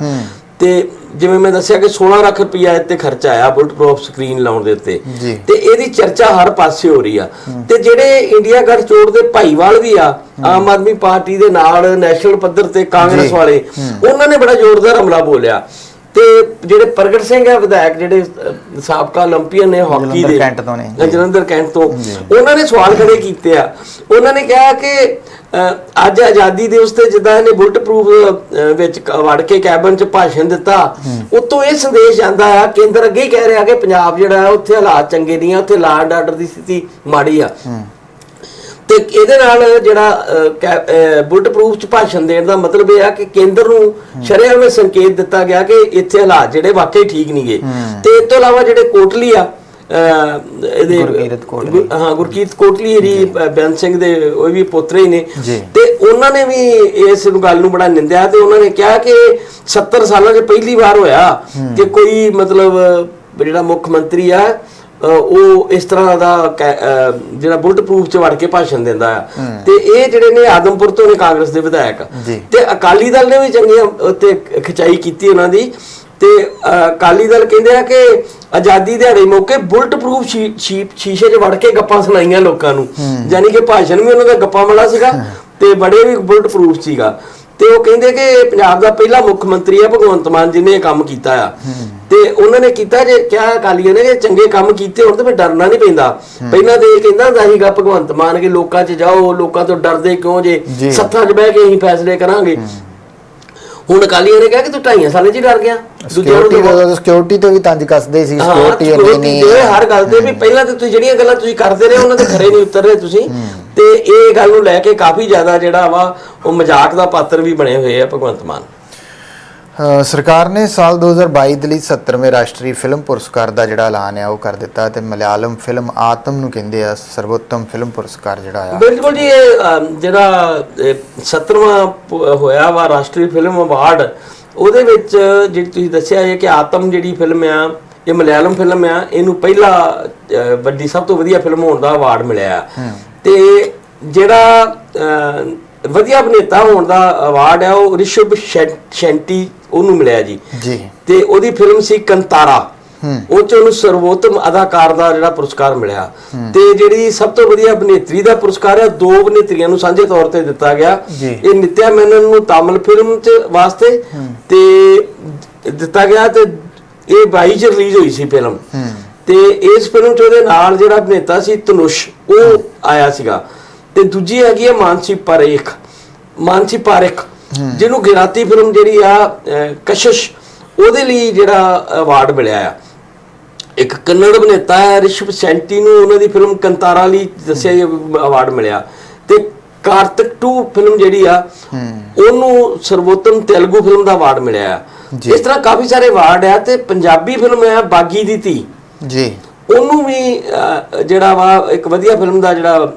ਤੇ ਜਿਵੇਂ ਮੈਂ ਦੱਸਿਆ ਕਿ 16 ਲੱਖ ਰੁਪਇਆ ਇੱਥੇ ਖਰਚਾ ਆਇਆ ਬੁਲਟ ਪ੍ਰੂਫ ਸਕਰੀਨ ਲਾਉਣ ਦੇ ਉੱਤੇ। ਤੇ ਇਹਦੀ ਚਰਚਾ ਹਰ ਪਾਸੇ ਹੋ ਰਹੀ ਆ। ਤੇ ਜਿਹੜੇ ਇੰਡੀਆ ਗੜ ਚੋੜ ਦੇ ਭਾਈਵਾਲ ਵੀ ਆ ਆਮ ਆਦਮੀ ਪਾਰਟੀ ਦੇ ਨਾਲ ਨੈਸ਼ਨਲ ਪੱਧਰ ਤੇ ਕਾਂਗਰਸ ਵਾਲੇ ਉਹਨਾਂ ਨੇ ਬੜਾ ਜ਼ੋਰਦਾਰ ਹਮਲਾ ਬੋਲਿਆ। ਤੇ ਜਿਹੜੇ ਪ੍ਰਗਟ ਸਿੰਘ ਹੈ ਵਿਧਾਇਕ ਜਿਹੜੇ ਸਾਬਕਾ 올림픽ੀਅਨ ਨੇ ਹਾਕੀ ਦੇ ਜਲੰਧਰ ਕੈਂਟ ਤੋਂ ਨੇ। ਜਲੰਧਰ ਕੈਂਟ ਤੋਂ ਉਹਨਾਂ ਨੇ ਸਵਾਲ ਖੜੇ ਕੀਤੇ ਆ। ਉਹਨਾਂ ਨੇ ਕਿਹਾ ਕਿ ਅੱਜ ਆਜ਼ਾਦੀ ਦਿਵਸ ਤੇ ਜਿੱਦਾਂ ਇਹਨੇ ਬੁਲਟ ਪ੍ਰੂਫ ਵਿੱਚ ਵੜ ਕੇ ਕੈਬਨ 'ਚ ਭਾਸ਼ਣ ਦਿੱਤਾ ਉਤੋਂ ਇਹ ਸੰਦੇਸ਼ ਜਾਂਦਾ ਆ ਕੇਂਦਰ ਅੱਗੇ ਹੀ ਕਹਿ ਰਿਹਾ ਕਿ ਪੰਜਾਬ ਜਿਹੜਾ ਹੈ ਉੱਥੇ ਹਾਲਾਤ ਚੰਗੇ ਨਹੀਂ ਆ ਉੱਥੇ ਲਾਅ ਐਂਡ ਆਰਡਰ ਦੀ ਸਥਿਤੀ ਮਾੜੀ ਆ। ਤੇ ਇਹਦੇ ਨਾਲ ਜਿਹੜਾ ਬੁਲਟ ਪ੍ਰੂਫ ਚ ਭਾਸ਼ਣ ਦੇਣ ਦਾ ਮਤਲਬ ਇਹ ਆ ਕਿ ਕੇਂਦਰ ਨੂੰ ਸ਼ਰੇਆਮ ਇਹ ਸੰਕੇਤ ਦਿੱਤਾ ਗਿਆ ਕਿ ਇੱਥੇ ਹਾਲਾਤ ਜਿਹੜੇ ਵਾਕਈ ਠੀਕ ਨਹੀਂਗੇ ਤੇ ਇਸ ਤੋਂ ਇਲਾਵਾ ਜਿਹੜੇ ਕੋਟਲੀ ਆ ਇਹਦੇ ਗੁਰਕੀਰਤ ਕੋਟਲੀ। ਹਾਂ ਗੁਰਕੀਰਤ ਕੋਟਲੀ ਅਹ, ਬੇਅੰਤ ਸਿੰਘ ਦੇ ਉਹ ਵੀ ਪੋਤਰੇ ਹੀ ਨੇ। ਜੀ। ਤੇ ਉਹਨਾਂ ਨੇ ਵੀ ਇਸ ਗੱਲ ਨੂੰ ਬੜਾ ਨਿੰਦਿਆ ਤੇ ਉਹਨਾਂ ਨੇ ਕਿਹਾ ਕਿ 70 ਸਾਲਾਂ 'ਚ ਪਹਿਲੀ ਵਾਰ ਹੋਇਆ ਕਿ ਕੋਈ ਮਤਲਬ ਜਿਹੜਾ ਮੁੱਖ ਮੰਤਰੀ ਆ ਉਹ ਇਸ ਤਰ੍ਹਾਂ ਦਾ ਜਿਹੜਾ ਬੁਲਟ ਪ੍ਰੂਫ 'ਚ ਵੜ ਕੇ ਭਾਸ਼ਣ ਦਿੰਦਾ ਆ। ਤੇ ਇਹ ਜਿਹੜੇ ਨੇ ਆਦਮਪੁਰ ਤੋਂ ਨੇ ਕਾਂਗਰਸ ਦੇ ਵਿਧਾਇਕ। ਜੀ। ਤੇ ਅਕਾਲੀ ਦਲ ਨੇ ਵੀ ਚੰਗੀਆਂ ਉੱਤੇ ਖਿਚਾਈ ਕੀਤੀ ਉਹਨਾਂ ਦੀ। ਤੇ ਅਕਾਲੀ ਦਲ ਕਹਿੰਦੇ ਆ ਕਿ ਆਜ਼ਾਦੀ ਦਿਹਾੜੇ ਮੌਕੇ ਬੁਲਟ ਪ੍ਰੂਫ ਸ਼ੀਸ਼ੇ 'ਚ ਵੜ ਕੇ ਗੱਪਾਂ ਸੁਣਾਈਆਂ ਲੋਕਾਂ ਨੂੰ। ਯਾਨੀ ਕਿ ਭਾਸ਼ਣ ਵੀ ਉਹਨਾਂ ਦਾ ਗੱਪਾਂ ਵਾਲਾ ਸੀਗਾ ਤੇ ਬੜੇ ਵੀ ਬੁਲਟ ਪ੍ਰੂਫ ਸੀਗਾ। ਤੇ ਉਹ ਕਹਿੰਦੇ ਕਿ ਪੰਜਾਬ ਦਾ ਪਹਿਲਾ ਮੁੱਖ ਮੰਤਰੀ ਹੈ ਭਗਵੰਤ ਮਾਨ ਜੀ ਨੇ ਇਹ ਕੰਮ ਕੀਤਾ ਆ। ਤੇ ਉਹਨਾਂ ਨੇ ਕੀਤਾ ਜੇ ਕਿਹਾ ਅਕਾਲੀਆਂ ਨੇ ਕਿ ਚੰਗੇ ਕੰਮ ਕੀਤੇ ਹੁਣ ਤੇ ਫਿਰ ਡਰਨਾ ਨਹੀਂ ਪੈਂਦਾ। ਪਹਿਲਾਂ ਤੇ ਇਹ ਕਹਿੰਦਾ ਹੁੰਦਾ ਸੀਗਾ ਭਗਵੰਤ ਮਾਨ ਕਿ ਲੋਕਾਂ 'ਚ ਜਾਓ ਲੋਕਾਂ ਤੋਂ ਡਰਦੇ ਕਿਉਂ ਜੇ? ਜੀ। ਸੱਥਾਂ 'ਚ ਬਹਿ ਕੇ ਅਸੀਂ ਫੈਸਲੇ ਕਰਾਂਗੇ। ਹੁਣ ਅਕਾਲੀਆਂ ਨੇ ਕਿਹਾ ਕਿ ਤੂੰ ਢਾਈਆਂ ਸਾਲਾਂ 'ਚ ਹੀ ਡਰ ਗਿਆ। ਦੂਜਿਆਂ ਨੂੰ ਸਿਕਿਉਰਿਟੀ ਤਾਂ ਦਾ ਸਿਕਿਉਰਿਟੀ ਤੋਂ ਵੀ ਤੰਜ ਕੱਸਦੇ ਸੀ ਹਾਂ ਸਿਕਿਉਰਿਟੀ ਇੰਨੀ security ਨਹੀਂ ਦੇ ਹਰ ਗੱਲ ਤੇ ਵੀ ਪਹਿਲਾਂ ਤੇ ਤੁਸੀਂ ਜਿਹੜੀਆਂ ਗੱਲਾਂ ਤੁਸੀਂ ਕਰਦੇ ਰਹੇ ਉਹਨਾਂ ਤੇ ਖਰੇ ਨਹੀਂ ਉਤਰ ਰਹੇ ਤੁਸੀਂ। ਤੇ ਇਹ ਗੱਲ ਨੂੰ ਲੈ ਕੇ ਕਾਫੀ ਜ਼ਿਆਦਾ ਜਿਹੜਾ ਵਾ ਉਹ ਮਜ਼ਾਕ ਦਾ ਪਾਤਰ ਵੀ ਬਣੇ ਹੋਏ ਆ ਭਗਵੰਤ ਮਾਨ। ਸਰਕਾਰ ਨੇ ਸਾਲ 2022 ਦੇ ਲਈ 70ਵੇਂ ਰਾਸ਼ਟਰੀ ਫਿਲਮ ਪੁਰਸਕਾਰ ਦਾ ਜਿਹੜਾ ਐਲਾਨ ਹੈ ਉਹ ਕਰ ਦਿੱਤਾ ਤੇ ਮਲਿਆਲਮ ਫਿਲਮ ਆਤਮ ਨੂੰ ਕਹਿੰਦੇ ਆ ਸਰਵੋਤਮ ਫਿਲਮ ਪੁਰਸਕਾਰ ਜਿਹੜਾ ਆ। ਬਿਲਕੁਲ ਜੀ ਇਹ ਜਿਹੜਾ 17ਵਾਂ ਹੋਇਆ ਵਾ ਰਾਸ਼ਟਰੀ ਫਿਲਮ ਅਵਾਰਡ ਉਹਦੇ ਵਿੱਚ ਜਿਹੜੀ ਤੁਸੀਂ ਦੱਸਿਆ ਹੈ ਕਿ ਆਤਮ ਜਿਹੜੀ ਫਿਲਮ ਆ ਇਹ ਮਲਿਆਲਮ ਫਿਲਮ ਆ ਇਹਨੂੰ ਪਹਿਲਾ ਵੱਡੀ ਸਭ ਤੋਂ ਵਧੀਆ ਫਿਲਮ ਹੋਣ ਦਾ ਅਵਾਰਡ ਮਿਲਿਆ। ਤੇ ਜਿਹੜਾ ਵਧੀਆ ਅਭਿਨੇਤਾ ਹੋਣ ਦਾ ਅਵਾਰਡ ਹੈ ਉਹ ਰਿਸ਼ਭ ਸ਼ੈਟ- ਉਹਨੂੰ ਮਿਲਿਆ ਜੀ। ਜੀ। ਤੇ ਉਹਦੀ ਫਿਲਮ ਸੀ ਕੰਤਾਰਾ। ਉਹ ਚ ਉਹਨੂੰ ਸਰਵੋਤਮ ਅਦਾਕਾਰ ਦਾ ਜਿਹੜਾ ਪੁਰਸਕਾਰ ਮਿਲਿਆ। ਤੇ ਜਿਹੜੀ ਸਭ ਤੋਂ ਵਧੀਆ ਅਭਿਨੇਤਰੀ ਦਾ ਪੁਰਸਕਾਰ ਹੈ ਦੋ ਅਭਿਨੇਤਰੀਆਂ ਨੂੰ ਸਾਂਝੇ ਤੌਰ ਤੇ ਦਿੱਤਾ ਗਿਆ। ਇਹ ਨਿਤਿਆ ਮੈਨਨ ਨੂੰ ਤਾਮਿਲ ਫਿਲਮ ਚ ਵਾਸਤੇ ਤੇ ਦਿੱਤਾ ਗਿਆ ਤੇ ਇਹ 22 ਚ ਰਿਲੀਜ਼ ਹੋਈ ਸੀ ਫਿਲਮ ਤੇ ਇਸ ਫਿਲਮ ਚ ਉਹਦੇ ਨਾਲ ਜਿਹੜਾ ਅਭਿਨੇਤਾ ਸੀ ਤਨੁਸ਼ ਉਹ ਆਇਆ ਸੀਗਾ। ਤੇ ਦੂਜੀ ਹੈਗੀ ਹੈ ਮਾਨਸੀ ਪਰੇਖ। ਮਾਨਸੀ ਪਾਰੇਖ ਜਿਹਨੂੰ ਗਿਰਾਤੀ ਫਿਲਮ ਜਿਹੜੀ ਆ ਕਸ਼ਿਸ਼ ਉਹਦੇ ਲਈ ਜਿਹੜਾ ਅਵਾਰਡ ਮਿਲਿਆ ਆ। ਇੱਕ ਕੰਨੜ ਅਭਿਨੇਤਾ ਹੈ ਰਿਸ਼ਭ ਸੈਂਟੀ ਨੂੰ ਉਹਨਾਂ ਦੀ ਫਿਲਮ ਕੰਤਾਰਾ ਲਈ ਦੱਸਿਆ ਇਹ ਅਵਾਰਡ ਮਿਲਿਆ। ਤੇ ਕਾਰਤਿਕ 2 ਫਿਲਮ ਜਿਹੜੀ ਆ ਉਹਨੂੰ ਸਰਵੋਤਮ ਤੇਲਗੂ ਫਿਲਮ ਦਾ ਅਵਾਰਡ ਮਿਲਿਆ ਆ। ਇਸ ਤਰ੍ਹਾਂ ਕਾਫੀ ਸਾਰੇ ਅਵਾਰਡ ਆ ਤੇ ਪੰਜਾਬੀ ਫਿਲਮ ਹੈ ਬਾਗੀ ਦੀ ਧੀ। ਜੀ। ਉਹਨੂੰ ਵੀ ਜਿਹੜਾ ਵਾ ਇੱਕ ਵਧੀਆ ਫਿਲਮ ਦਾ ਜਿਹੜਾ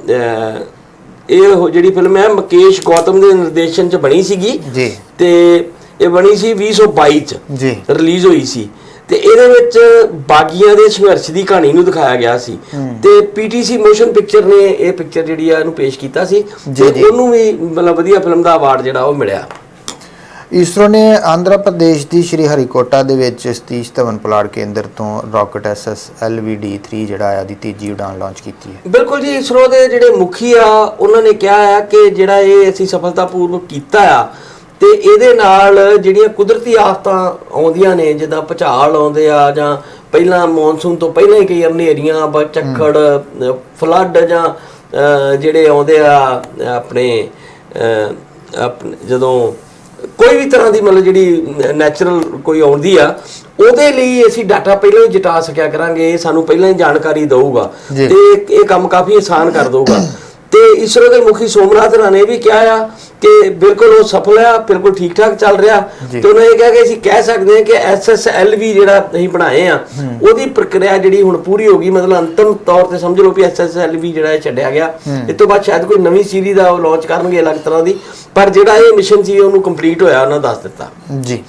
ਇਹ ਜਿਹੜੀ ਫਿਲਮ ਹੈ ਮੁਕੇਸ਼ ਗੌਤਮ ਦੇ ਨਿਰਦੇਸ਼ਨ ਚ ਬਣੀ ਸੀਗੀ। ਜੀ। ਤੇ ਇਹ ਬਣੀ ਸੀ 2022 ਚ। ਜੀ। ਰਿਲੀਜ਼ ਹੋਈ ਸੀ। ਤੇ ਇਹਦੇ ਵਿੱਚ ਬਾਗੀਆਂ ਦੇ ਸੰਘਰਸ਼ ਦੀ ਕਹਾਣੀ ਨੂੰ ਦਿਖਾਇਆ ਗਿਆ ਸੀ। ਤੇ ਪੀਟੀਸੀ ਮੋਸ਼ਨ ਪਿਕਚਰ ਨੇ ਇਹ ਪਿਕਚਰ ਜਿਹੜੀ ਆ ਇਹਨੂੰ ਪੇਸ਼ ਕੀਤਾ ਸੀ। ਤੇ। ਉਹਨੂੰ ਵੀ ਮਤਲਬ ਵਧੀਆ ਫਿਲਮ ਦਾ ਅਵਾਰਡ ਜਿਹੜਾ ਉਹ ਮਿਲਿਆ। ਇਸਰੋ ਨੇ ਆਂਧਰਾ ਪ੍ਰਦੇਸ਼ ਦੀ ਸ਼੍ਰੀ ਹਰੀਕੋਟਾ ਦੇ ਵਿੱਚ ਸਤੀਸ਼ ਧਵਨ ਪੁਲਾੜ ਕੇਂਦਰ ਤੋਂ ਰਾਕਟ ਐਸਐਸ LVD3 ਜਿਹੜਾ ਆ ਦੀ ਤੀਜੀ ਉਡਾਨ ਲਾਂਚ ਕੀਤੀ ਹੈ। ਬਿਲਕੁਲ ਜੀ ਇਸਰੋ ਦੇ ਜਿਹੜੇ ਮੁਖੀ ਆ ਉਹਨਾਂ ਨੇ ਕਿਹਾ ਆ ਕਿ ਜਿਹੜਾ ਇਹ ਅਸੀਂ ਸਫਲਤਾਪੂਰਵਕ ਕੀਤਾ ਆ ਤੇ ਇਹਦੇ ਨਾਲ ਜਿਹੜੀਆਂ ਕੁਦਰਤੀ ਆਫਤਾਂ ਆਉਂਦੀਆਂ ਨੇ ਜਿੱਦਾਂ ਭੁਚਾਲ ਆਉਂਦੇ ਆ ਜਾਂ ਪਹਿਲਾਂ ਮੌਨਸੂਨ ਤੋਂ ਪਹਿਲਾਂ ਹੀ ਕਈ ਹਨੇਰੀਆਂ ਬ ਝੱਖੜ ਫਲੱਡ ਜਾਂ ਜਿਹੜੇ ਆਉਂਦੇ ਆ ਆਪਣੇ ਅ, ਆਪਣੇ ਜਦੋਂ ਕੋਈ ਵੀ ਤਰ੍ਹਾਂ ਦੀ ਮਤਲਬ ਜਿਹੜੀ ਨੈਚੁਰਲ ਕੋਈ ਆਉਂਦੀ ਆ ਉਹਦੇ ਲਈ ਅਸੀਂ ਡਾਟਾ ਪਹਿਲਾਂ ਹੀ ਜਟਾ ਸਕਿਆ ਕਰਾਂਗੇ ਸਾਨੂੰ ਪਹਿਲਾਂ ਹੀ ਜਾਣਕਾਰੀ ਦਊਗਾ। ਤੇ ਇਹ ਕੰਮ ਕਾਫੀ ਆਸਾਨ ਕਰ ਦਊਗਾ ਤੇ ਇਸਰੋ ਦੇ ਮੁਖੀ ਸੋਮਨਾਥ ਰਾਣੇ ਵੀ ਕਿਹਾ ਆ ਕਿ ਬਿਲਕੁਲ ਉਹ ਸਫਲ ਆ ਬਿਲਕੁਲ ਠੀਕ ਠਾਕ ਚੱਲ ਰਿਹਾ। ਤੇ ਉਹਨਾਂ ਇਹ ਕਿਹਾ ਕਿ ਅਸੀਂ ਕਹਿ ਸਕਦੇ ਹਾਂ ਕਿ ਐਸਐਸਐਲਵੀ ਜਿਹੜਾ ਅਸੀਂ ਬਣਾਏ ਆ ਉਹਦੀ ਪ੍ਰਕਿਰਿਆ ਜਿਹੜੀ ਹੁਣ ਪੂਰੀ ਹੋ ਗਈ ਮਤਲਬ ਅੰਤਮ ਤੌਰ ਤੇ ਸਮਝ ਲਓ ਵੀ ਐਸਐਸਐਲਵੀ ਜਿਹੜਾ ਛੱਡਿਆ ਗਿਆ। ਇਸ ਤੋਂ ਬਾਅਦ ਸ਼ਾਇਦ ਕੋਈ ਨਵੀਂ ਸੀਰੀਜ਼ ਦਾ ਉਹ ਲਾਂਚ ਕਰਨਗੇ ਅਲੱਗ ਤਰ੍ਹਾਂ ਦੀ ਪਰ ਜਿਹੜਾ ਇਹ ਮਿਸ਼ਨ ਸੀ ਉਹਨੂੰ ਕੰਪਲੀਟ ਹੋਇਆ ਉਹਨਾਂ ਦੱਸ ਦਿੱਤਾ। ਜੀ।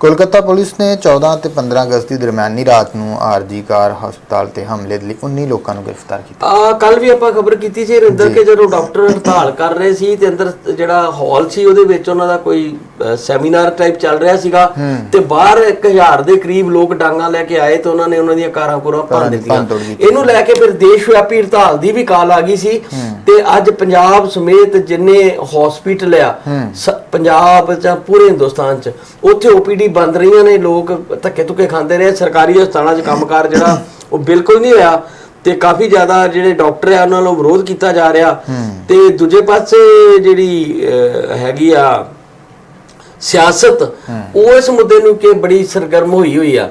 ਕੋਲਕਾਤਾ ਪੁਲਿਸ ਨੇ 14 ਤੇ 15 ਅਗਸਤ ਦੀ ਦਰਮਿਆਨੀ ਰਾਤ ਨੂੰ ਆਰਜੀ ਕਾਰ ਹਸਪਤਾਲ ਤੇ ਹਮਲੇ ਦੇ ਲਈ 19 ਲੋਕਾਂ ਨੂੰ ਗ੍ਰਿਫਤਾਰ ਕੀਤਾ। ਆ ਕੱਲ ਵੀ ਆਪਾਂ ਖਬਰ ਕੀਤੀ ਸੀ ਰਿੰਦਰ ਕੇ ਜਦੋਂ ਡਾਕਟਰ ਹੜਤਾਲ ਕਰ ਰਹੇ ਸੀ ਤੇ ਅੰਦਰ ਜਿਹੜਾ ਹਾਲ ਸੀ ਉਹਦੇ ਵਿੱਚ ਉਹਨਾਂ ਦਾ ਕੋਈ ਸੈਮੀਨਾਰ ਟਾਈਪ ਚੱਲ ਰਿਹਾ ਸੀਗਾ ਤੇ ਬਾਹਰ 1000 ਦੇ ਕਰੀਬ ਲੋਕ ਡਾਂਗਾ ਲੈ ਕੇ ਆਏ ਤੇ ਉਹਨਾਂ ਨੇ ਉਹਨਾਂ ਦੀਆਂ ਕਾਰਾਂ ਕੁਰਾਂ ਭੰਨ ਦਿੱਤੀਆਂ। ਇਹਨੂੰ ਲੈ ਕੇ ਫਿਰ ਦੇਸ਼ ਵਿਆਪੀ ਹੜਤਾਲ ਦੀ ਵੀ ਕਾਲ ਆ ਗਈ ਸੀ ਤੇ ਅੱਜ ਪੰਜਾਬ ਸਮੇਤ ਜਿੰਨੇ ਹਸਪੀਟਲ ਆ ਪੰਜਾਬ ਜਾਂ ਪੂਰੇ ਹਿੰਦੁਸਤਾਨ ਚ ਉੱਥੇ ਓਪੀਡੀ ਬੰਦ ਰਹੀਆਂ ਨੇ ਲੋਕ ਧੱਕੇ ਧੁੱਕੇ ਖਾਂਦੇ ਰਹੇ ਸਰਕਾਰੀ ਹਸਪਤਾਲਾਂ 'ਚ ਕੰਮਕਾਰ ਜਿਹੜਾ ਉਹ ਬਿਲਕੁਲ ਨਹੀਂ ਹੋਇਆ। ਤੇ ਕਾਫੀ ਜ਼ਿਆਦਾ ਜਿਹੜੇ ਡਾਕਟਰ ਆ ਉਹਨਾਂ ਨੂੰ ਵਿਰੋਧ ਕੀਤਾ ਜਾ ਰਿਹਾ। ਤੇ ਦੂਜੇ ਪਾਸੇ ਜਿਹੜੀ ਹੈਗੀ ਆ ਸਿਆਸਤ ਉਹ ਇਸ ਮੁੱਦੇ ਨੂੰ ਕਿ ਬੜੀ ਸਰਗਰਮ ਹੋਈ ਹੋਈ ਆ।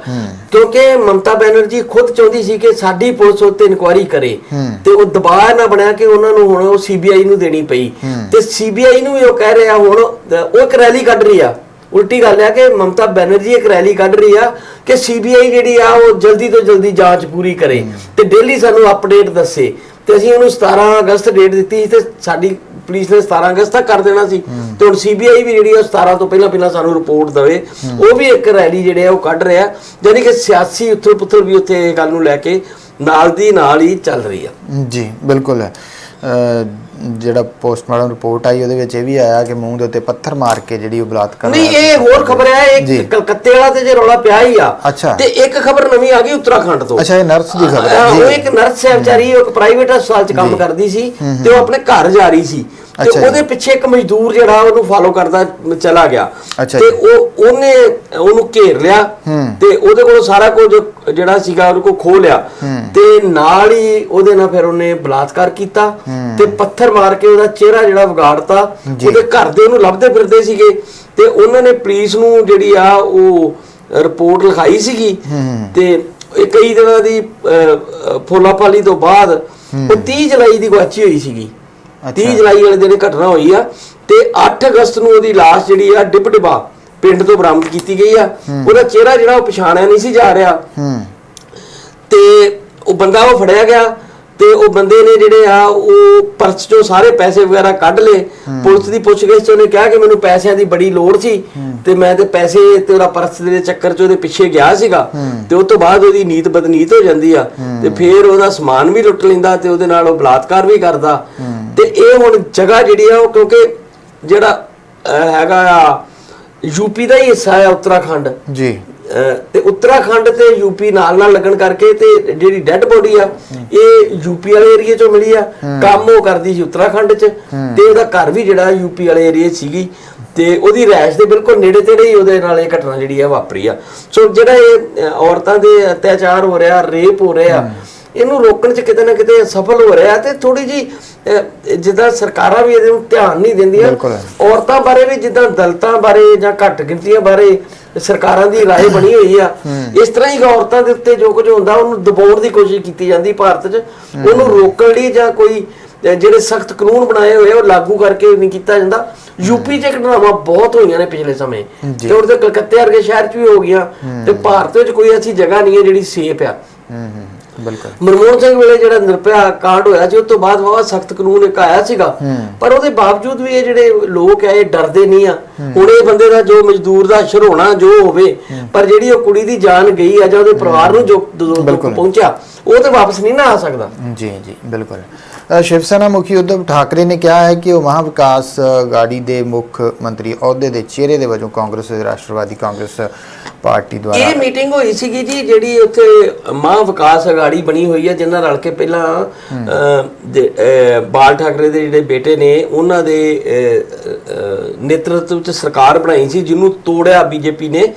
ਕਿਉਂਕਿ ਮਮਤਾ ਬੈਨਰਜੀ ਖੁਦ ਚਾਹੁੰਦੀ ਸੀ ਕਿ ਸਾਡੀ ਪੁਲਿਸ ਉੱਤੇ ਇਨਕੁਆਇਰੀ ਕਰੇ। ਤੇ ਉਹ ਦਬਾਅ ਨਾ ਬਣਿਆ ਕਿ ਉਹਨਾਂ ਨੂੰ ਹੁਣ ਉਹ ਸੀਬੀਆਈ ਨੂੰ ਦੇਣੀ ਪਈ। ਤੇ ਸੀਬੀਆਈ ਨੂੰ ਵੀ ਉਹ ਕਹਿ ਰਿਹਾ ਹੁਣ ਉਹ ਇੱਕ ਰੈਲੀ ਕੱਢ ਰਹੀ ਆ। ਉਲਟੀ ਗੱਲ ਹੈ ਕਿ ਮਮਤਾ ਬੈਨਰਜੀ ਇੱਕ ਰੈਲੀ ਕੱਢ ਰਹੀ ਆ ਕਿ ਸੀਬੀਆਈ ਜਿਹੜੀ ਆ ਉਹ ਜਲਦੀ ਤੋਂ ਜਲਦੀ ਜਾਂਚ ਪੂਰੀ ਕਰੇ ਤੇ ਡੇਲੀ ਸਾਨੂੰ ਅਪਡੇਟ ਦੱਸੇ ਤੇ ਅਸੀਂ ਉਹਨੂੰ 17 ਅਗਸਤ ਡੇਟ ਦਿੱਤੀ ਸੀ ਤੇ ਸਾਡੀ ਪੁਲਿਸ ਨੇ 17 ਅਗਸਤ ਤੱਕ ਕਰ ਦੇਣਾ ਸੀ ਤੇ ਹੁਣ ਸੀਬੀਆਈ ਵੀ ਜਿਹੜੀ ਆ 17 ਤੋਂ ਪਹਿਲਾਂ ਪਹਿਲਾਂ ਸਾਨੂੰ ਰਿਪੋਰਟ ਦੇਵੇ, ਉਹ ਵੀ ਇੱਕ ਰੈਲੀ ਜਿਹੜੇ ਆ ਉਹ ਕੱਢ ਰਿਹਾ ਯਾਨੀ ਕਿ ਸਿਆਸੀ ਉੱਥਲ ਪੁੱਥਲ ਵੀ ਉੱਥੇ ਇਹ ਗੱਲ ਨੂੰ ਲੈ ਕੇ ਨਾਲ ਦੀ ਨਾਲ ਹੀ ਚੱਲ ਰਹੀ ਆ। ਜੀ, ਬਿਲਕੁਲ ਹੈ। ਜਿਹੜਾ ਪੋਸਟਮਾਰਟਮ ਰਿਪੋਰਟ ਆਈ ਉਹਦੇ ਵਿੱਚ ਇਹ ਵੀ ਆਇਆ ਕਿ ਮੂੰਹ ਦੇ ਉੱਤੇ ਪੱਥਰ ਮਾਰ ਕੇ ਜਿਹੜੀ ਉਹ ਬਲਾਤਕਾਰ ਨਹੀਂ ਇਹ ਹੋਰ ਖਬਰ ਹੈ। ਇਹ ਕਲਕੱਤੇ ਵਾਲਾ ਤੇ ਜੇ ਰੌਲਾ ਪਿਆ ਹੀ ਆ ਅੱਛਾ। ਤੇ ਇੱਕ ਖਬਰ ਨਵੀਂ ਆ ਗਈ ਉੱਤਰਾਖੰਡ ਤੋਂ। ਅੱਛਾ ਇਹ ਨਰਸ ਦੀ ਖਬਰ ਹਾਂ, ਉਹ ਇੱਕ ਨਰਸ ਹੈ ਵਿਚਾਰੀ ਉਹ ਇੱਕ ਪ੍ਰਾਈਵੇਟ ਹਸਪਤਾਲ 'ਚ ਕੰਮ ਕਰਦੀ ਸੀ ਤੇ ਉਹ ਆਪਣੇ ਘਰ ਜਾ ਰਹੀ ਸੀ। ਤੇ। ਉਹਦੇ ਪਿੱਛੇ ਇੱਕ ਮਜ਼ਦੂਰ ਜਿਹੜਾ ਉਹਨੂੰ ਫਾਲੋ ਕਰਦਾ ਚਲਾ ਗਿਆ। ਤੇ। ਉਹ ਉਹਨੇ ਉਹਨੂੰ ਘੇਰ ਲਿਆ। ਤੇ ਉਹਦੇ ਕੋਲੋਂ ਸਾਰਾ ਕੁਝ ਜਿਹੜਾ ਸੀਗਾ ਉਹਦੇ ਕੋਲ ਖੋਹ ਲਿਆ। ਤੇ ਨਾਲ ਹੀ ਉਹਦੇ ਨਾਲ ਫਿਰ ਉਹਨੇ ਬਲਾਤਕਾਰ ਕੀਤਾ। ਤੇ ਪੱਥਰ ਮਾਰ ਕੇ ਉਹਦਾ ਚਿਹਰਾ ਜਿਹੜਾ ਵਿਗਾੜਤਾ। ਉਹਦੇ ਘਰ ਦੇ ਉਹਨੂੰ ਲੱਭਦੇ ਫਿਰਦੇ ਸੀਗੇ। ਤੇ ਉਹਨਾਂ ਨੇ ਪੁਲਿਸ ਨੂੰ ਜਿਹੜੀ ਆ ਉਹ ਰਿਪੋਰਟ ਲਿਖਾਈ ਸੀਗੀ। ਤੇ ਇਹ ਕਈ ਦਿਨਾਂ ਦੀ ਫੋਲਾਫਾਲੀ ਤੋਂ ਬਾਅਦ ਉਹ 30 ਜੁਲਾਈ ਦੀ ਗੁਆਚੀ ਹੋਈ ਸੀਗੀ। 30 ਜੁਲਾਈ ਵਾਲੇ ਦਿਨ ਇਹ ਘਟਨਾ ਹੋਈ ਆ ਤੇ 8 ਅਗਸਤ ਨੂੰ ਉਹਦੀ ਲਾਸ਼ ਜਿਹੜੀ ਆ ਡਿਬਡਿਬਾ ਪਿੰਡ ਤੋਂ ਬਰਾਮਦ ਕੀਤੀ ਗਈ ਆ। ਉਹਦਾ ਚਿਹਰਾ ਜਿਹੜਾ ਉਹ ਪਛਾਣਿਆ ਨਹੀਂ ਸੀ ਜਾ ਰਿਹਾ। ਤੇ ਉਹ ਬੰਦਾ ਉਹ ਫੜਿਆ ਗਿਆ ਤੇ ਉਹ ਬੰਦੇ ਨੇ ਜਿਹੜੇ ਆ ਉਹ ਪਰਸ ਚੋਂ ਸਾਰੇ ਪੈਸੇ ਵਗੈਰਾ ਕੱਢ ਲਏ। ਪੁਲਿਸ ਦੀ ਪੁੱਛਗਿੱਛ 'ਚ ਉਹਨੇ ਕਿਹਾ ਕਿ ਮੈਨੂੰ ਪੈਸਿਆਂ ਦੀ ਬੜੀ ਲੋੜ ਸੀ ਤੇ ਮੈਂ ਤੇ ਪੈਸੇ ਤੇ ਉਹਦਾ ਪਰਸ ਦੇ ਚੱਕਰ 'ਚ ਉਹਦੇ ਪਿੱਛੇ ਗਿਆ ਸੀਗਾ। ਤੇ ਉਸ ਤੋਂ ਬਾਅਦ ਉਹਦੀ ਨੀਤ ਬਦਨੀਤ ਹੋ ਜਾਂਦੀ ਆ। ਤੇ ਫਿਰ ਉਹਦਾ ਸਮਾਨ ਵੀ ਲੁੱਟ ਲੈਂਦਾ ਤੇ ਉਹਦੇ ਨਾਲ ਉਹ ਬਲਾਤਕਾਰ ਵੀ ਕਰਦਾ। ਇਹ ਹੁਣ ਜਗ੍ਹਾ ਜਿਹੜੀ ਆ ਉਹ ਕਿਉਂਕਿ ਜਿਹੜਾ ਹੈਗਾ ਆ ਯੂਪੀ ਦਾ ਹੀ ਹਿੱਸਾ ਆ ਉੱਤਰਾਖੰਡ। ਜੀ। ਤੇ ਉੱਤਰਾਖੰਡ ਤੇ ਯੂਪੀ ਨਾਲ ਨਾਲ ਲੱਗਣ ਕਰਕੇ ਤੇ ਜਿਹੜੀ ਡੈੱਡ ਬੋਡੀ ਆ ਇਹ ਯੂਪੀ ਵਾਲੇ ਏਰੀਆ ਚੋਂ ਮਿਲੀ ਆ। ਕੰਮ ਉਹ ਕਰਦੀ ਸੀ ਉੱਤਰਾਖੰਡ 'ਚ। ਤੇ ਉਹਦਾ ਘਰ ਵੀ ਜਿਹੜਾ ਯੂਪੀ ਵਾਲੇ ਏਰੀਆ 'ਚ ਸੀਗੀ। ਤੇ ਉਹਦੀ ਰੈਸ਼ ਦੇ ਬਿਲਕੁਲ ਨੇੜੇ ਤੇੜੇ ਹੀ ਉਹਦੇ ਨਾਲ ਇਹ ਘਟਨਾ ਜਿਹੜੀ ਆ ਵਾਪਰੀ ਆ। ਸੋ ਜਿਹੜਾ ਇਹ ਔਰਤਾਂ ਦੇ ਅਤਿਆਚਾਰ ਹੋ ਰਿਹਾ ਰੇਪ ਹੋ ਰਿਹਾ ਇਹਨੂੰ ਰੋਕਣ 'ਚ ਕਿਤੇ ਨਾ ਕਿਤੇ ਸਫਲ ਹੋ ਰਿਹਾ ਤੇ ਥੋੜੀ ਜੀ ਜਿੱਦਾਂ ਸਰਕਾਰਾਂ ਵੀ ਇਹਦੇ ਨੂੰ ਧਿਆਨ ਨਹੀਂ ਦਿੰਦੀਆਂ। ਔਰਤਾਂ ਬਾਰੇ ਵੀ ਜਿੱਦਾਂ ਦਲਤਾਂ ਬਾਰੇ ਜਾਂ ਘੱਟ ਗਿਣਤੀਆਂ ਬਾਰੇ ਸਰਕਾਰਾਂ ਦੀ ਰਾਏ ਬਣੀ ਹੋਈ ਆ। ਇਸ ਤਰ੍ਹਾਂ ਹੀ ਔਰਤਾਂ ਦੇ ਉੱਤੇ ਜੋ ਕੁਝ ਹੁੰਦਾ ਉਹਨੂੰ ਦਬਾਉਣ ਦੀ ਕੋਸ਼ਿਸ਼ ਕੀਤੀ ਜਾਂਦੀ ਭਾਰਤ 'ਚ। ਉਹਨੂੰ ਰੋਕਣ ਲਈ ਜਾਂ ਕੋਈ ਜਿਹੜੇ ਸਖਤ ਕਾਨੂੰਨ ਬਣਾਏ ਹੋਏ ਉਹ ਲਾਗੂ ਕਰਕੇ ਨਹੀਂ ਕੀਤਾ ਜਾਂਦਾ। ਯੂਪੀ 'ਚ ਘਟਨਾਵਾਂ ਬਹੁਤ ਹੋਈਆਂ ਨੇ ਪਿਛਲੇ ਸਮੇਂ। ਤੇ ਉਹਦੇ ਕਲਕੱਤੇ ਵਰਗੇ ਸ਼ਹਿਰ 'ਚ ਵੀ ਹੋ ਗਈਆਂ। ਤੇ ਭਾਰਤ ਵਿੱਚ ਕੋਈ ਐਸੀ ਜਗ੍ਹਾ ਨਹੀਂ ਹੈ ਜਿਹੜੀ ਸੇਫ ਆ। ਮਨਮੋਹਨ ਸਿੰਘ ਵੇਲੇ ਜਿਹੜਾ ਨਿਰਭਇਆ ਕਾਂਡ ਹੋਇਆ ਸੀ ਉਸ ਤੋਂ ਬਾਅਦ ਬਹੁਤ ਸਖਤ ਕਾਨੂੰਨ ਇੱਕ ਆਇਆ ਸੀਗਾ। ਪਰ ਉਹਦੇ ਬਾਵਜੂਦ ਵੀ ਇਹ ਜਿਹੜੇ ਲੋਕ ਆ ਇਹ ਡਰਦੇ ਨਹੀਂ ਆ। ਹੁਣ ਇਹ ਬੰਦੇ ਦਾ ਜੋ ਮਜ਼ਦੂਰ ਦਾ ਸ਼ਰੋਣਾ ਜੋ ਹੋਵੇ ਪਰ ਜਿਹੜੀ ਉਹ ਕੁੜੀ ਦੀ ਜਾਨ ਗਈ ਆ ਜਾਂ ਉਹਦੇ ਪਰਿਵਾਰ ਨੂੰ ਜੋ ਦੁੱਖ। ਪਹੁੰਚਿਆ ਉਹ ਤੇ ਵਾਪਸ ਨਹੀਂ ਨਾ ਆ ਸਕਦਾ। ਜੀ ਜੀ ਬਿਲਕੁਲ। ਸ਼ਿਵ ਸੈਨਾ ਮੁਖੀ ਉद्धਵ ਠਾਕਰੇ ਨੇ ਕਿਹਾ ਹੈ ਕਿ ਉਹ ਮਹਾ ਵਿਕਾਸ ਗਾੜੀ ਦੇ ਮੁੱਖ ਮੰਤਰੀ ਅਹੁਦੇ ਦੇ ਚਿਹਰੇ ਦੇ ਵਜੋਂ ਕਾਂਗਰਸ ਰਾਸ਼ਟਰਵਾਦੀ ਕਾਂਗਰਸ ਪਾਰਟੀ ਦੁਆਰਾ ਇਹ ਮੀਟਿੰਗ ਹੋਈ ਸੀਗੀ ਜੀ ਜਿਹੜੀ ਉੱਥੇ ਮਾਂ ਵਿਕਾਸ ਅਗਾੜੀ ਬਣੀ ਹੋਈ ਹੈ ਜਿਨ੍ਹਾਂ ਰਲ ਕੇ ਪਹਿਲਾਂ ਬਾਲ ਠਾਕਰੇ ਦੇ ਜਿਹੜੇ ਬੇਟੇ ਨੇ ਉਹਨਾਂ ਦੇ ਨੇਤਰਤਵ ਵਿੱਚ ਸਰਕਾਰ ਬਣਾਈ ਸੀ ਜਿਹਨੂੰ ਤੋੜਿਆ ਬੀਜੇਪੀ ਨੇ।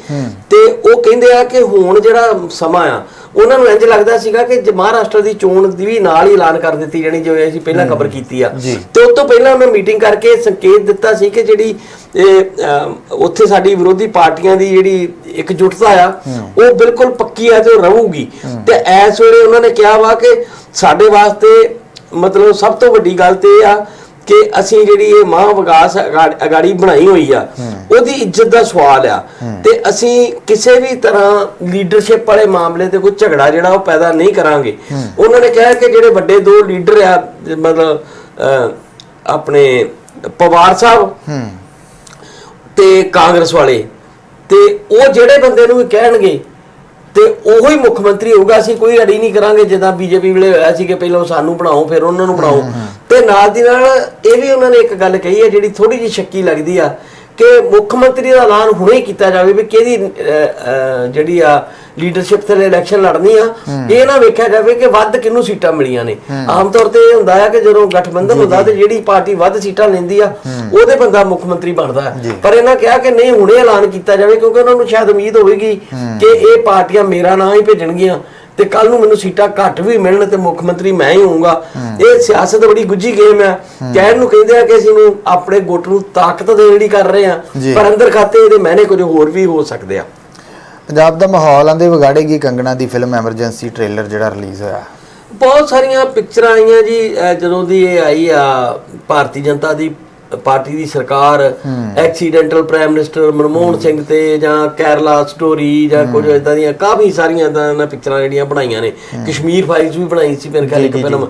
ਤੇ ਉਹ ਕਹਿੰਦੇ ਆ ਕਿ ਹੁਣ ਜਿਹੜਾ ਸਮਾਂ ਆ ਉਹਨਾਂ ਨੂੰ ਇੰਜ ਲੱਗਦਾ ਸੀਗਾ ਕਿ ਜੇ ਮਹਾਰਾਸ਼ਟਰ ਦੀ ਚੋਣ ਦੀ ਵੀ ਨਾਲ ਹੀ ਐਲਾਨ ਕਰ ਦਿੱਤੀ ਜਾਣੀ ਜਿਵੇਂ ਅਸੀਂ ਪਹਿਲਾਂ ਖਬਰ ਕੀਤੀ ਆ। ਜੀ। ਤੇ ਉਸ ਤੋਂ ਪਹਿਲਾਂ ਉਹਨਾਂ ਮੀਟਿੰਗ ਕਰਕੇ ਸੰਕੇਤ ਦਿੱਤਾ ਸੀ ਕਿ ਜਿਹੜੀ ਉੱਥੇ ਸਾਡੀ ਵਿਰੋਧੀ ਪਾਰਟੀਆਂ ਦੀ ਜਿਹੜੀ ਇਕਜੁੱਟਤਾ ਆ ਉਹ ਬਿਲਕੁਲ ਪੱਕੀ ਆ ਉਹ ਰਹੂਗੀ। ਤੇ ਇਸ ਵੇਲੇ ਉਹਨਾਂ ਨੇ ਕਿਹਾ ਵਾ ਕਿ ਸਾਡੇ ਵਾਸਤੇ ਮਤਲਬ ਸਭ ਤੋਂ ਵੱਡੀ ਗੱਲ ਤੇ ਆ ਕਿ ਅਸੀਂ ਜਿਹੜੀ ਇਹ ਮਹਾ ਵਿਕਾਸ ਅਗਾ- ਅਗਾੜੀ ਬਣਾਈ ਹੋਈ ਆ ਉਹਦੀ ਇੱਜ਼ਤ ਦਾ ਸਵਾਲ ਆ। ਤੇ ਅਸੀਂ ਕਿਸੇ ਵੀ ਤਰ੍ਹਾਂ ਲੀਡਰਸ਼ਿਪ ਵਾਲੇ ਮਾਮਲੇ ਤੇ ਕੋਈ ਝਗੜਾ ਜਿਹੜਾ ਉਹ ਪੈਦਾ ਨਹੀਂ ਕਰਾਂਗੇ। ਉਹਨਾਂ ਨੇ ਕਿਹਾ ਕਿ ਜਿਹੜੇ ਵੱਡੇ ਦੋ ਲੀਡਰ ਆ ਮਤਲਬ ਆਪਣੇ ਪਵਾਰ ਸਾਹਿਬ ਤੇ ਕਾਂਗਰਸ ਵਾਲੇ ਤੇ ਉਹ ਜਿਹੜੇ ਬੰਦੇ ਨੂੰ ਕਹਿਣਗੇ ਤੇ ਉਹੋ ਹੀ ਮੁੱਖ ਮੰਤਰੀ ਹੋਊਗਾ ਅਸੀਂ ਕੋਈ ਅੜੀ ਨਹੀਂ ਕਰਾਂਗੇ ਜਿੱਦਾਂ ਬੀਜੇਪੀ ਵੇਲੇ ਹੋਇਆ ਸੀ ਕਿ ਪਹਿਲਾਂ ਸਾਨੂੰ ਬਣਾਓ ਫਿਰ ਉਹਨਾਂ ਨੂੰ ਬਣਾਓ। ਤੇ ਨਾਲ ਦੀ ਨਾਲ ਇਹ ਵੀ ਉਹਨਾਂ ਨੇ ਇੱਕ ਗੱਲ ਕਹੀ ਹੈ ਜਿਹੜੀ ਥੋੜੀ ਜਿਹੀ ਸ਼ੱਕੀ ਲੱਗਦੀ ਆ ਕਿ ਮੁੱਖ ਮੰਤਰੀ ਦਾ ਐਲਾਨ ਹੁਣੇ ਕੀਤਾ ਜਾਵੇ ਵੀ ਕਿਹਦੀ ਜਿਹੜੀ ਆ ਲੀਡਰਸ਼ਿਪ ਤੇ ਇਲੈਕਸ਼ਨ ਲੜਨੀ ਆ ਇਹ ਨਾ ਵੇਖਿਆ ਜਾਵੇ ਕਿ ਵੱਧ ਕਿਹਨੂੰ ਸੀਟਾਂ ਮਿਲੀਆਂ ਨੇ। ਆਮ ਤੌਰ ਤੇ ਇਹ ਹੁੰਦਾ ਹੈ ਕਿ ਜਦੋਂ ਗਠਬੰਧਨ ਹੁੰਦਾ ਤੇ ਜਿਹੜੀ ਪਾਰਟੀ ਵੱਧ ਸੀਟਾਂ ਲੈਂਦੀ ਆ ਉਹਦੇ ਬੰਦਾ ਮੁੱਖ ਮੰਤਰੀ ਬਣਦਾ ਪਰ ਇਹਨਾਂ ਕਿਹਾ ਕਿ ਨਹੀਂ ਹੁਣੇ ਐਲਾਨ ਕੀਤਾ ਜਾਵੇ ਕਿਉਂਕਿ ਉਹਨਾਂ ਨੂੰ ਸ਼ਾਇਦ ਉਮੀਦ ਹੋਵੇਗੀ ਕਿ ਇਹ ਪਾਰਟੀਆਂ ਮੇਰਾ ਨਾਂ ਹੀ ਭੇਜਣਗੀਆਂ। ਤੇ ਕੱਲ ਨੂੰ ਮੈਨੂੰ ਸੀਟਾਂ ਘੱਟ ਵੀ ਮਿਲਣ ਤੇ ਮੁੱਖ ਮੰਤਰੀ ਮੈਂ ਹੀ ਹੋਊਂਗਾ। ਇਹ ਸਿਆਸਤ ਬੜੀ ਗੁੱਝੀ ਗੇਮ ਹੈ। ਕਹਿਣ ਨੂੰ ਕਹਿੰਦੇ ਆ ਕਿ ਅਸੀਂ ਨੂੰ ਆਪਣੇ ਗੁੱਟ ਨੂੰ ਤਾਕਤ ਦੇਣ ਲਈ ਕਰ ਰਹੇ ਆ। ਪਰ ਅੰਦਰ ਖਾਤੇ ਇਹਦੇ ਮਹਿਨੇ ਕੁਝ ਹੋਰ ਵੀ ਹੋ ਸਕਦੇ ਆ। ਪੰਜਾਬ ਦਾ ਮਾਹੌਲ ਆਂਦੇ ਵਿਗਾੜੇਗੀ ਕੰਗਣਾ ਦੀ ਫਿਲਮ ਐਮਰਜੈਂਸੀ ਟ੍ਰੇਲਰ ਜਿਹੜਾ ਰਿਲੀਜ਼ ਹੋਇਆ। ਬਹੁਤ ਸਾਰੀਆਂ ਪਿਕਚਰਾਂ ਆਈਆਂ ਜੀ ਜਦੋਂ ਦੀ ਇਹ ਆਈ ਆ ਭਾਰਤੀ ਜਨਤਾ ਦੀ ਪਾਰਟੀ ਦੀ ਸਰਕਾਰ accidental prime minister Manmohan Singh ਤੇ ਜਾਂ ਕੇਰਲਾ ਸਟੋਰੀ ਜਾਂ ਕੁਝ ਇਦਾਂ ਦੀਆਂ ਕਾਫੀ ਸਾਰੀਆਂ ਇਦਾਂ ਪਿਕਚਰਾਂ ਜਿਹੜੀਆਂ ਬਣਾਈਆਂ ਨੇ। ਕਸ਼ਮੀਰ ਫਾਈਲਸ ਵੀ ਬਣਾਈ ਸੀ ਮੇਰੇ ਖਿਆਲ ਇੱਕ ਫਿਲਮ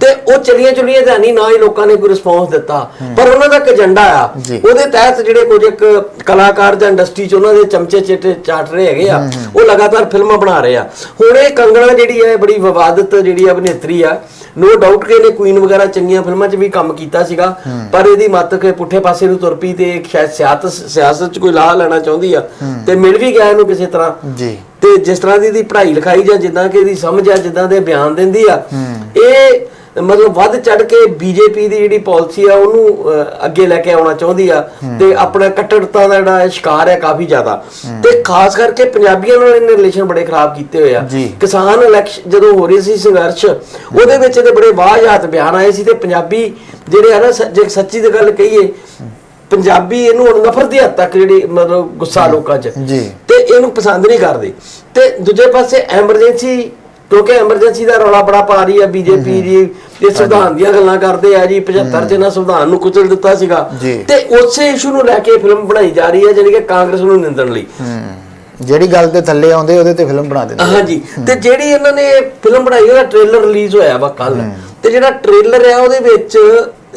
ਤੇ ਉਹ ਚਲੀਆਂ ਚੁਲੀਆਂ ਤਾਂ ਨਹੀਂ ਨਾ ਹੀ ਲੋਕਾਂ ਨੇ ਕੋਈ ਰਿਸਪੌਂਸ ਦਿੱਤਾ। ਪਰ ਉਹਨਾਂ ਦਾ ਇੱਕ ਏਜੰਡਾ ਆ। ਉਹਦੇ ਤਹਿਤ ਜਿਹੜੇ ਕੁਝ ਇੱਕ ਕਲਾਕਾਰ ਜਾਂ ਇੰਡਸਟਰੀ ਚ ਉਹਨਾਂ ਦੇ ਚਮਚੇ ਚੇਟੇ ਚਾਟ ਰਹੇ ਹੈਗੇ ਆ ਉਹ ਲਗਾਤਾਰ ਫਿਲਮਾਂ ਬਣਾ ਰਹੇ ਆ। ਹੁਣ ਇਹ ਕੰਗਣਾ ਜਿਹੜੀ ਹੈ ਬੜੀ ਵਿਵਾਦਤ ਜਿਹੜੀ ਅਭਿਨੇਤਰੀ ਆ ਨੋ ਡਾਊਟ ਕਿ ਇਹਨੇ ਕੁਈਨ ਵਗੈਰਾ ਚੰਗੀਆਂ ਫਿਲਮਾਂ 'ਚ ਵੀ ਕੰਮ ਕੀਤਾ ਸੀਗਾ ਪਰ ਇਹਦੀ ਮੱਤ ਕੇ ਪੁੱਠੇ ਪਾਸੇ ਨੂੰ ਤੁਰ ਪਈ ਤੇ ਇੱਕ ਸ਼ਾਇਦ ਸਿਆਸਤ ਸਿਆਸਤ 'ਚ ਕੋਈ ਲਾਹ ਲੈਣਾ ਚਾਹੁੰਦੀ ਆ ਤੇ ਮਿਲ ਵੀ ਗਿਆ ਇਹਨੂੰ ਕਿਸੇ ਤਰ੍ਹਾਂ। ਜੀ। ਤੇ ਜਿਸ ਤਰ੍ਹਾਂ ਦੀ ਇਹਦੀ ਪੜ੍ਹਾਈ ਲਿਖਾਈ ਜਾਂ ਜਿੱਦਾਂ ਕਿ ਇਹਦੀ ਸਮਝ ਆ ਜਿੱਦਾਂ ਦੇ ਬਿਆਨ ਦਿੰਦੀ ਆ ਇਹ ਮਤਲਬ ਵੱਧ ਚੜ ਕੇ ਬੀਜੇਪੀ ਦੀ ਜਿਹੜੀ ਪਾਲਿਸੀ ਆ ਉਹਨੂੰ ਅਹ, ਅੱਗੇ ਲੈ ਕੇ ਆਉਣਾ ਚਾਹੁੰਦੀ ਆ। ਤੇ ਆਪਣਾ ਕੱਟੜਤਾ ਦਾ ਜਿਹੜਾ ਇਹ ਸ਼ਿਕਾਰ ਹੈ ਕਾਫੀ ਜ਼ਿਆਦਾ। ਤੇ ਖਾਸ ਕਰਕੇ ਪੰਜਾਬੀਆਂ ਨਾਲ ਇਹਨੇ ਰਿਲੇਸ਼ਨ ਬੜੇ ਖਰਾਬ ਕੀਤੇ ਹੋਏ ਆ। ਜੀ। ਕਿਸਾਨ ਇਲੈਕਸ਼ਨ ਜਦੋਂ ਹੋ ਰਹੀ ਸੀ ਸੰਘਰਸ਼ ਉਹਦੇ ਵਿੱਚ ਇਹਦੇ ਬੜੇ ਵਾਹਿਯਾਤ ਬਿਆਨ ਆਏ ਸੀ ਤੇ ਪੰਜਾਬੀ ਜਿਹੜੇ ਆ ਨਾ ਸ- ਜੇ ਸੱਚੀ ਦੀ ਗੱਲ ਕਹੀਏ ਪੰਜਾਬੀ ਇਹਨੂੰ ਹੁਣ ਨਫ਼ਰਤ ਦੀ ਹੱਦ ਤੱਕ ਜਿਹੜੀ ਮਤਲਬ ਗੁੱਸਾ ਲੋਕਾਂ 'ਚ। ਜੀ। ਤੇ ਇਹਨੂੰ ਪਸੰਦ ਨਹੀਂ ਕਰਦੇ। ਤੇ ਦੂਜੇ ਪਾਸੇ ਐਮਰਜੈਂਸੀ ਕਿਉਂਕਿ ਐਮਰਜੈਂਸੀ ਦਾ ਰੌਲਾ ਬੜਾ ਪਾ ਰਹੀ ਆ ਬੀਜੇਪੀ ਜੀ। ਇਹ ਸੰਵਿਧਾਨ ਦੀਆਂ ਗੱਲਾਂ ਕਰਦੇ ਆ ਜੀ 75 ਚ ਸੰਵਿਧਾਨ ਨੂੰ ਕੁਚਲ ਦਿੱਤਾ ਸੀਗਾ। ਤੇ ਉਸੇ ਇਸ਼ੂ ਨੂੰ ਲੈ ਕੇ ਫਿਲਮ ਬਣਾਈ ਜਾ ਰਹੀ ਹੈ ਜਿਹੜੀ ਕਿ ਕਾਂਗਰਸ ਨੂੰ ਨਿੰਦਣ ਲਈ। ਹੂੰ। ਜਿਹੜੀ ਗੱਲ ਤੇ ਥੱਲੇ ਆਉਂਦੇ ਉਹਦੇ ਤੇ ਫਿਲਮ ਬਣਾ ਦਿੰਦੇ। ਹਾਂਜੀ। ਤੇ ਜਿਹੜੀ ਇਹਨਾਂ ਨੇ ਫਿਲਮ ਬਣਾਈ ਉਹਦਾ ਟ੍ਰੇਲਰ ਰਿਲੀਜ਼ ਹੋਇਆ ਵਾ ਕੱਲ ਤੇ ਜਿਹੜਾ ਟ੍ਰੇਲਰ ਆ ਉਹਦੇ ਵਿੱਚ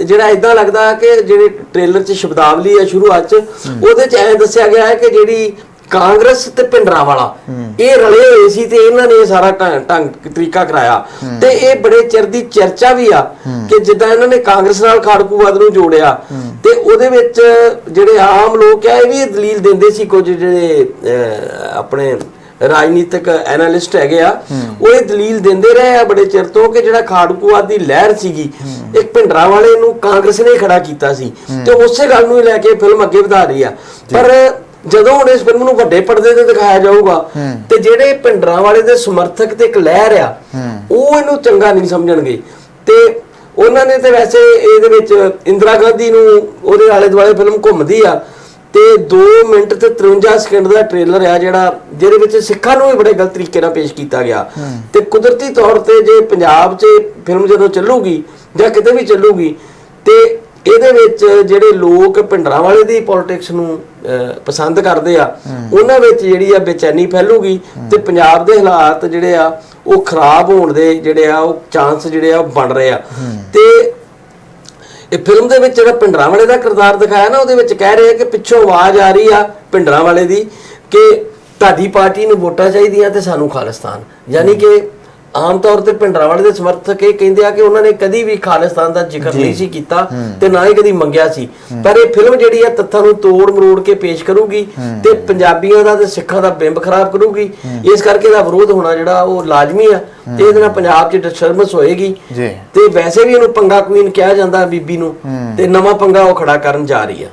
ਜਿਹੜਾ ਇਦਾਂ ਲੱਗਦਾ ਕਿ ਜਿਹੜੇ ਟ੍ਰੇਲਰ 'ਚ ਸ਼ਬਦਾਵਲੀ ਹੈ ਸ਼ੁਰੂਆਤ 'ਚ ਉਹਦੇ 'ਚ ਐਂ ਦੱਸਿਆ ਗਿਆ ਹੈ ਕਿ ਜਿਹੜੀ ਕਾਂਗਰਸ ਤੇ ਭਿੰਡਰਾਂ ਵਾਲਾ। ਇਹ ਰਲੇ ਹੋਏ ਸੀ ਤੇ ਇਹਨਾਂ ਨੇ ਸਾਰਾ ਢੰਗ ਤਰੀਕਾ ਕਰਾਇਆ। ਤੇ ਇਹ ਬੜੇ ਚਿਰ ਦੀ ਚਰਚਾ ਵੀ ਆ ਕਿ ਜਿੱਦਾਂ ਇਹਨਾਂ ਨੇ ਕਾਂਗਰਸ ਨਾਲ ਖਾੜਕੂਵਾਦ ਨੂੰ ਜੋੜਿਆ ਤੇ ਉਹਦੇ ਵਿੱਚ ਜਿਹੜੇ ਆਮ ਲੋਕ ਆ ਇਹ ਵੀ ਦਲੀਲ ਦਿੰਦੇ ਸੀ ਕੁਝ ਜਿਹੜੇ ਆਪਣੇ ਰਾਜਨੀਤਿਕ ਐਨਾਲਿਸਟ ਹੈਗੇ ਆ ਉਹ ਇਹ ਦਲੀਲ ਦਿੰਦੇ ਰਹੇ ਆ ਬੜੇ ਚਿਰ ਤੋਂ ਕਿ ਜਿਹੜਾ ਖਾੜਕੂਵਾਦ ਦੀ ਲਹਿਰ ਸੀਗੀ ਇੱਕ ਭਿੰਡਰਾਂ ਵਾਲੇ ਨੂੰ ਕਾਂਗਰਸ ਨੇ ਖੜਾ ਕੀਤਾ ਸੀ। ਤੇ ਉਸੇ ਗੱਲ ਨੂੰ ਹੀ ਲੈ ਕੇ ਫਿਲਮ ਅੱਗੇ ਵਧਾ ਰਹੀ ਆ। ਪਰ ਜਦੋਂ ਹੁਣ ਇਸ ਫਿਲਮ ਨੂੰ ਵੱਡੇ ਪਰਦੇ ਤੇ ਦਿਖਾਇਆ ਜਾਊਗਾ ਤੇ ਜਿਹੜੇ ਭਿੰਡਰਾਂ ਵਾਲੇ ਦੇ ਸਮਰਥਕ ਤੇ ਇੱਕ ਲਹਿਰ ਆ ਉਹ ਇਹਨੂੰ ਚੰਗਾ ਨਹੀਂ ਸਮਝਣਗੇ। ਤੇ ਉਹਨਾਂ ਨੇ ਤੇ ਵੈਸੇ ਇਹਦੇ ਵਿੱਚ ਇੰਦਰਾ ਗਾਂਧੀ ਨੂੰ ਉਹਦੇ ਆਲੇ ਦੁਆਲੇ ਫਿਲਮ ਘੁੰਮਦੀ ਆ ਤੇ 2 ਮਿੰਟ ਤੇ 53 ਸਕਿੰਟ ਦਾ ਟ੍ਰੇਲਰ ਆ ਜਿਹੜਾ ਜਿਹਦੇ ਵਿੱਚ ਸਿੱਖਾਂ ਨੂੰ ਵੀ ਬੜੇ ਗਲਤ ਤਰੀਕੇ ਨਾਲ ਪੇਸ਼ ਕੀਤਾ ਗਿਆ। ਤੇ ਕੁਦਰਤੀ ਤੌਰ ਤੇ ਜੇ ਪੰਜਾਬ 'ਚ ਫਿਲਮ ਜਦੋਂ ਚੱਲੂਗੀ ਜਾਂ ਕਿਤੇ ਵੀ ਚੱਲੂਗੀ ਤੇ ਇਹਦੇ ਵਿੱਚ ਜਿਹੜੇ ਲੋਕ ਭਿੰਡਰਾਂ ਵਾਲੇ ਦੀ ਪੋਲਿਟਿਕਸ ਨੂੰ ਪਸੰਦ ਕਰਦੇ ਆ ਉਹਨਾਂ ਵਿੱਚ ਜਿਹੜੀ ਆ ਬੇਚੈਨੀ ਫੈਲੂਗੀ ਤੇ ਪੰਜਾਬ ਦੇ ਹਾਲਾਤ ਜਿਹੜੇ ਆ ਉਹ ਖਰਾਬ ਹੋਣ ਦੇ ਜਿਹੜੇ ਆ ਉਹ ਚਾਂਸ ਜਿਹੜੇ ਆ ਬਣ ਰਹੇ ਆ। ਤੇ ਇਹ ਫਿਲਮ ਦੇ ਵਿੱਚ ਜਿਹੜਾ ਪਿੰਡਰਾਂ ਵਾਲੇ ਦਾ ਕਿਰਦਾਰ ਦਿਖਾਇਆ ਨਾ ਉਹਦੇ ਵਿੱਚ ਕਹਿ ਰਹੇ ਕਿ ਪਿੱਛੋਂ ਆਵਾਜ਼ ਆ ਰਹੀ ਆ ਪਿੰਡਰਾਂ ਵਾਲੇ ਦੀ ਕਿ ਤੁਹਾਡੀ ਪਾਰਟੀ ਨੂੰ ਵੋਟਾਂ ਚਾਹੀਦੀਆਂ ਤੇ ਸਾਨੂੰ ਖਾਲਿਸਤਾਨ। ਯਾਨੀ ਕਿ ਆਮ ਤੌਰ ਤੇ ਪਿੰਡਰਾਂ ਵਾਲੇ ਦੇ ਸਮਰਥਕ ਇਹ ਕਹਿੰਦੇ ਆ ਕਿ ਉਹਨਾਂ ਨੇ ਕਦੀ ਵੀ ਖਾਲਿਸਤਾਨ ਦਾ ਜ਼ਿਕਰ ਨਹੀਂ ਸੀ ਕੀਤਾ ਤੇ ਨਾ ਹੀ ਕਦੀ ਮੰਗਿਆ ਸੀ। ਪਰ ਇਹ ਫਿਲਮ ਜਿਹੜੀ ਆ ਤੱਥਾਂ ਨੂੰ ਤੋੜ ਮਰੋੜ ਕੇ ਪੇਸ਼ ਕਰੂਗੀ ਤੇ ਪੰਜਾਬੀਆਂ ਦਾ ਤੇ ਸਿੱਖਾਂ ਦਾ ਬਿੰਬ ਖਰਾਬ ਕਰੂਗੀ। ਇਸ ਕਰਕੇ ਇਹਦਾ ਵਿਰੋਧ ਹੋਣਾ ਜਿਹੜਾ ਉਹ ਲਾਜ਼ਮੀ ਆ। ਤੇ ਇਹਦੇ ਨਾਲ ਪੰਜਾਬ 'ਚ ਡਿਸਟਰਬੈਂਸ ਹੋਏਗੀ। ਤੇ ਵੈਸੇ ਵੀ ਇਹਨੂੰ ਪੰਗਾ ਕੁਈਨ ਕਿਹਾ ਜਾਂਦਾ ਬੀਬੀ ਨੂੰ। ਤੇ ਨਵਾਂ ਪੰਗਾ ਉਹ ਖੜਾ ਕਰਨ ਜਾ ਰਹੀ ਆ।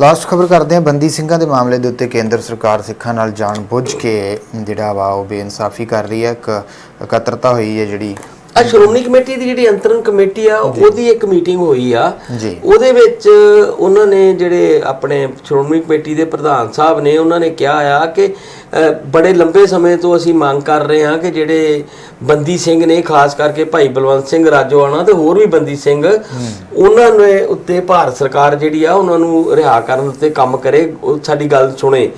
ਲਾਸਟ ਖਬਰ ਕਰਦੇ ਹਾਂ ਬੰਦੀ ਸਿੰਘਾਂ ਦੇ ਮਾਮਲੇ ਦੇ ਉੱਤੇ ਕੇਂਦਰ ਸਰਕਾਰ ਸਿੱਖਾਂ ਨਾਲ ਜਾਣ ਬੁੱਝ ਕੇ ਜਿਹੜਾ ਵਾ ਉਹ ਬੇਇਨਸਾਫੀ ਕਰ ਰਹੀ ਹੈ ਇੱਕ ਇਕੱਤਰਤਾ ਹੋਈ ਹੈ ਜਿਹੜੀ। ਆ ਸ਼੍ਰੋਮਣੀ ਕਮੇਟੀ ਦੀ ਜਿਹੜੀ ਅੰਤਰਨ ਕਮੇਟੀ ਆ ਉਹਦੀ ਇੱਕ ਮੀਟਿੰਗ ਹੋਈ ਆ। ਜੀ। ਉਹਦੇ ਵਿੱਚ ਉਹਨਾਂ ਨੇ ਜਿਹੜੇ ਆਪਣੇ ਸ਼੍ਰੋਮਣੀ ਕਮੇਟੀ ਦੇ ਪ੍ਰਧਾਨ ਸਾਹਿਬ ਨੇ ਉਹਨਾਂ ਨੇ ਕਿਹਾ ਆ ਕਿ ਬੜੇ ਲੰਬੇ ਸਮੇਂ ਤੋਂ ਅਸੀਂ ਮੰਗ ਕਰ ਰਹੇ ਹਾਂ ਕਿ ਜਿਹੜੇ ਬੰਦੀ ਸਿੰਘ ਨੇ, ਖਾਸ ਕਰਕੇ ਭਾਈ ਬਲਵੰਤ ਸਿੰਘ ਰਾਜੋਆਣਾ ਤੇ ਹੋਰ ਵੀ ਬੰਦੀ ਸਿੰਘ, ਉਹਨਾਂ ਨੇ ਉੱਤੇ ਭਾਰਤ ਸਰਕਾਰ ਜਿਹੜੀ ਆ, ਉਹਨਾਂ ਨੂੰ ਰਿਹਾ ਕਰਨ ਉੱਤੇ ਕੰਮ ਕਰੇ। ਸਾਡੀ ਗੱਲ ਸੁਣੇ।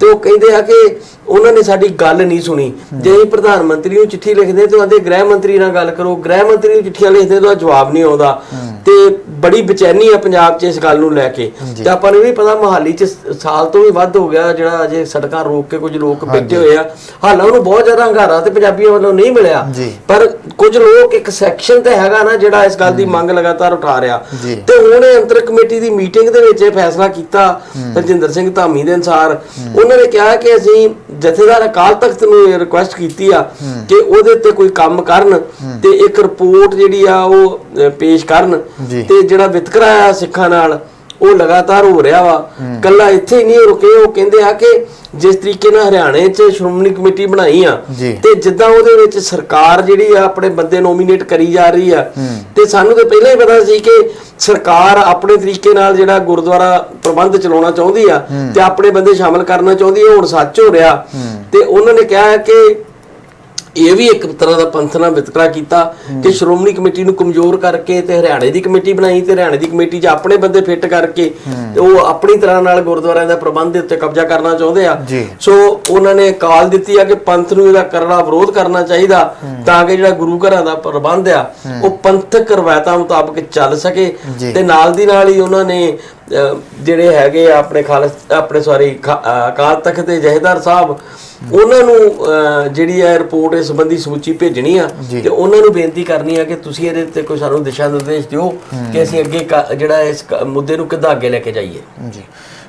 ਤੇ ਉਹ ਕਹਿੰਦੇ ਆ ਕਿ ਉਹਨਾਂ ਨੇ ਸਾਡੀ ਗੱਲ ਨਹੀਂ ਸੁਣੀ। ਜੇ ਪ੍ਰਧਾਨ ਮੰਤਰੀ ਨੂੰ ਚਿੱਠੀ ਲਿਖਦੇ ਤੇ ਆਂਦੇ ਗ੍ਰਹਿ ਮੰਤਰੀ ਨਾਲ ਗੱਲ ਕਰੋ। ਗ੍ਰਹਿ ਮੰਤਰੀ ਨੂੰ ਚਿੱਠੀਆਂ ਲਿਖਦੇ ਤਾਂ ਜਵਾਬ ਨਹੀਂ ਆਉਂਦਾ। ਤੇ ਬੜੀ ਬੇਚੈਨੀ ਆ ਪੰਜਾਬ 'ਚ ਇਸ ਗੱਲ ਨੂੰ ਲੈ ਕੇ। ਤੇ ਆਪਾਂ ਨੂੰ ਵੀ ਪਤਾ ਮਹਾਲੀ 'ਚ ਸਾਲ ਤੋਂ ਵੀ ਵੱਧ ਹੋ ਗਿਆ ਜਿਹੜਾ ਅਜੇ ਸੜਕਾਂ ਰੋਕ ਕੇ ਕੁਝ ਲੋਕ ਬੈਠੇ ਹੋਏ ਆ। ਹਾਲਾਂ ਉਹਨੂੰ ਬਹੁਤ ਜ਼ਿਆਦਾ ਹੰਗਾਰਾ ਤੇ ਪੰਜਾਬੀਆਂ ਵੱਲੋਂ ਨਹੀਂ ਮਿਲਿਆ। ਪਰ ਕੁਝ ਲੋਕ ਇੱਕ ਸੈਕਸ਼ਨ ਤੇ ਹੈਗਾ ਨਾ ਜਿਹੜਾ ਇਸ ਗੱਲ ਦੀ ਮੰਗ ਲਗਾਤਾਰ ਉਠਾ ਰਿਹਾ। ਤੇ ਹੁਣ ਅੰਤਰ ਕਮੇਟੀ ਦੀ ਮੀਟਿੰਗ ਦੇ ਵਿੱਚ ਇਹ ਫੈਸਲਾ ਕੀਤਾ ਰਜਿੰਦਰ ਸਿੰਘ ਧਾਮੀ ਦੇ ਅਨਸਾਰ। ਉਹਨਾਂ ਨੇ ਕਿਹਾ ਕਿ ਅਸੀਂ ਜਥੇਦਾਰ ਅਕਾਲ ਤਖਤ ਨੂੰ ਰਿਕੁਐਸਟ ਕੀਤੀ ਆ ਕਿ ਉਹਦੇ ਤੇ ਕੋਈ ਕੰਮ ਕਰਨ ਤੇ ਇੱਕ ਰਿਪੋਰਟ ਜਿਹੜੀ ਆ ਉਹ ਪੇਸ਼ ਕਰਨ। ਤੇ ਜਿਹੜਾ ਵਿਤਕਰਾ ਆ ਸਿੱਖਾਂ ਨਾਲ ਉਹ ਲਗਾਤਾਰ ਹੋ ਰਿਹਾ ਵਾ। ਕੱਲਾ ਇੱਥੇ ਹੀ ਨਹੀਂ ਰੁਕੇ ਉਹ ਕਹਿੰਦੇ ਆ ਕਿ ਜਿਸ ਤਰੀਕੇ ਨਾਲ ਹਰਿਆਣੇ 'ਚ ਸ਼੍ਰੋਮਣੀ ਕਮੇਟੀ ਬਣਾਈ ਆ। ਤੇ ਜਿੱਦਾਂ ਉਹਦੇ ਵਿੱਚ ਸਰਕਾਰ ਜਿਹੜੀ ਆ ਆਪਣੇ ਬੰਦੇ ਨੋਮੀਨੇਟ ਕਰੀ ਜਾ ਰਹੀ ਆ। ਤੇ ਸਾਨੂੰ ਤੇ ਪਹਿਲਾਂ ਹੀ ਪਤਾ ਸੀ ਕਿ ਸਰਕਾਰ ਆਪਣੇ ਤਰੀਕੇ ਨਾਲ ਜਿਹੜਾ ਗੁਰਦੁਆਰਾ ਪ੍ਰਬੰਧ ਚਲਾਉਣਾ ਚਾਹੁੰਦੀ ਆ ਤੇ ਆਪਣੇ ਬੰਦੇ ਸ਼ਾਮਲ ਕਰਨਾ ਚਾਹੁੰਦੀ ਆ ਹੁਣ ਸੱਚ ਹੋ ਰਿਹਾ। ਤੇ ਉਹਨਾਂ ਨੇ ਕਿਹਾ ਕਿ ਇਹ ਵੀ ਇੱਕ ਤਰ੍ਹਾਂ ਦਾ ਪੰਥ ਨਾਲ ਵਿਤਕਰਾ ਕੀਤਾ ਕਿ ਸ਼੍ਰੋਮਣੀ ਕਮੇਟੀ ਨੂੰ ਕਮਜ਼ੋਰ ਕਰਕੇ ਤੇ ਹਰਿਆਣੇ ਦੀ ਕਮੇਟੀ ਬਣਾਈ ਤੇ ਹਰਿਆਣੇ ਦੀ ਕਮੇਟੀ 'ਚ ਆਪਣੇ ਬੰਦੇ ਫਿੱਟ ਕਰਕੇ ਤੇ ਉਹ ਆਪਣੀ ਤਰ੍ਹਾਂ ਨਾਲ ਗੁਰਦੁਆਰਿਆਂ ਦਾ ਪ੍ਰਬੰਧ ਦੇ ਉੱਤੇ ਕਬਜ਼ਾ ਕਰਨਾ ਚਾਹੁੰਦੇ ਆ। ਸੋ ਉਹਨਾਂ ਨੇ ਕਾਲ ਦਿੱਤੀ ਆ ਕਿ ਪੰਥ ਨੂੰ ਇਹਦਾ ਕਰੜਾ ਵਿਰੋਧ ਕਰਨਾ ਚਾਹੀਦਾ ਤਾਂ ਕਿ ਜਿਹੜਾ ਗੁਰੂ ਘਰਾਂ ਦਾ ਪ੍ਰਬੰਧ ਆ ਉਹ ਪੰਥਕ ਰਵਾਇਤਾਂ ਮੁਤਾਬਕ ਚੱਲ ਸਕੇ। ਤੇ ਨਾਲ ਦੀ ਨਾਲ ਹੀ ਉਹਨਾਂ ਨੇ ਜਿਹੜੇ ਹੈਗੇ ਆ ਆਪਣੇ ਖਾਲਸ ਆਪਣੇ ਸੌਰੀ ਅਕਾਲ ਤਖਤ ਦੇ ਜਹੇਦਾਰ ਸਾਹਿਬ ਉਹਨਾਂ ਨੂੰ ਜਿਹੜੀ ਹੈ ਰਿਪੋਰਟ ਇਸ ਸੰਬੰਧੀ ਸਮੁੱਚੀ ਭੇਜਣੀ ਆ। ਤੇ ਉਹਨਾਂ ਨੂੰ ਬੇਨਤੀ ਕਰਨੀ ਆ ਕਿ ਤੁਸੀਂ ਇਹਦੇ ਤੇ ਕੋਈ ਸਾਨੂੰ ਦਿਸ਼ਾ ਨਿਰਦੇਸ਼ ਦਿਓ ਕਿ ਅਸੀਂ ਅੱਗੇ ਜਿਹੜਾ ਇਸ ਮੁੱਦੇ ਨੂੰ ਕਿੱਦਾਂ ਅੱਗੇ ਲੈ ਕੇ ਜਾਈਏ। ਜੀ।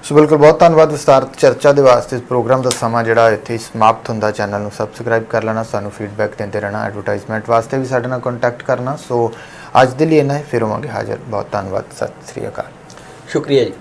ਸੋ ਬਿਲਕੁਲ ਬਹੁਤ ਧੰਨਵਾਦ ਵਿਸਤਾਰਤ ਚਰਚਾ ਦੇ ਵਾਸਤੇ ਇਸ ਪ੍ਰੋਗਰਾਮ ਦਾ ਸਮਾਂ ਜਿਹੜਾ ਇੱਥੇ ਸਮਾਪਤ ਹੁੰਦਾ। ਚੈਨਲ ਨੂੰ ਸਬਸਕ੍ਰਾਈਬ ਕਰ ਲੈਣਾ ਸਾਨੂੰ ਫੀਡਬੈਕ ਦਿੰਦੇ ਰਹਿਣਾ ਐਡਵਰਟਾਈਜ਼ਮੈਂਟ ਵਾਸਤੇ ਵੀ ਸਾਡੇ ਨਾਲ ਕੰਟੈਕਟ ਕਰਨਾ। ਸੋ ਅੱਜ ਦੇ ਲਈ ਇੰਨਾ ਹੀ ਫਿਰ ਹੋਵਾਂਗੇ ਹਾਜ਼ਰ। ਬਹੁਤ ਧੰਨਵਾਦ ਸਤਿ ਸ੍ਰੀ ਅਕਾਲ। ਸ਼ੁਕਰੀਆ ਜੀ।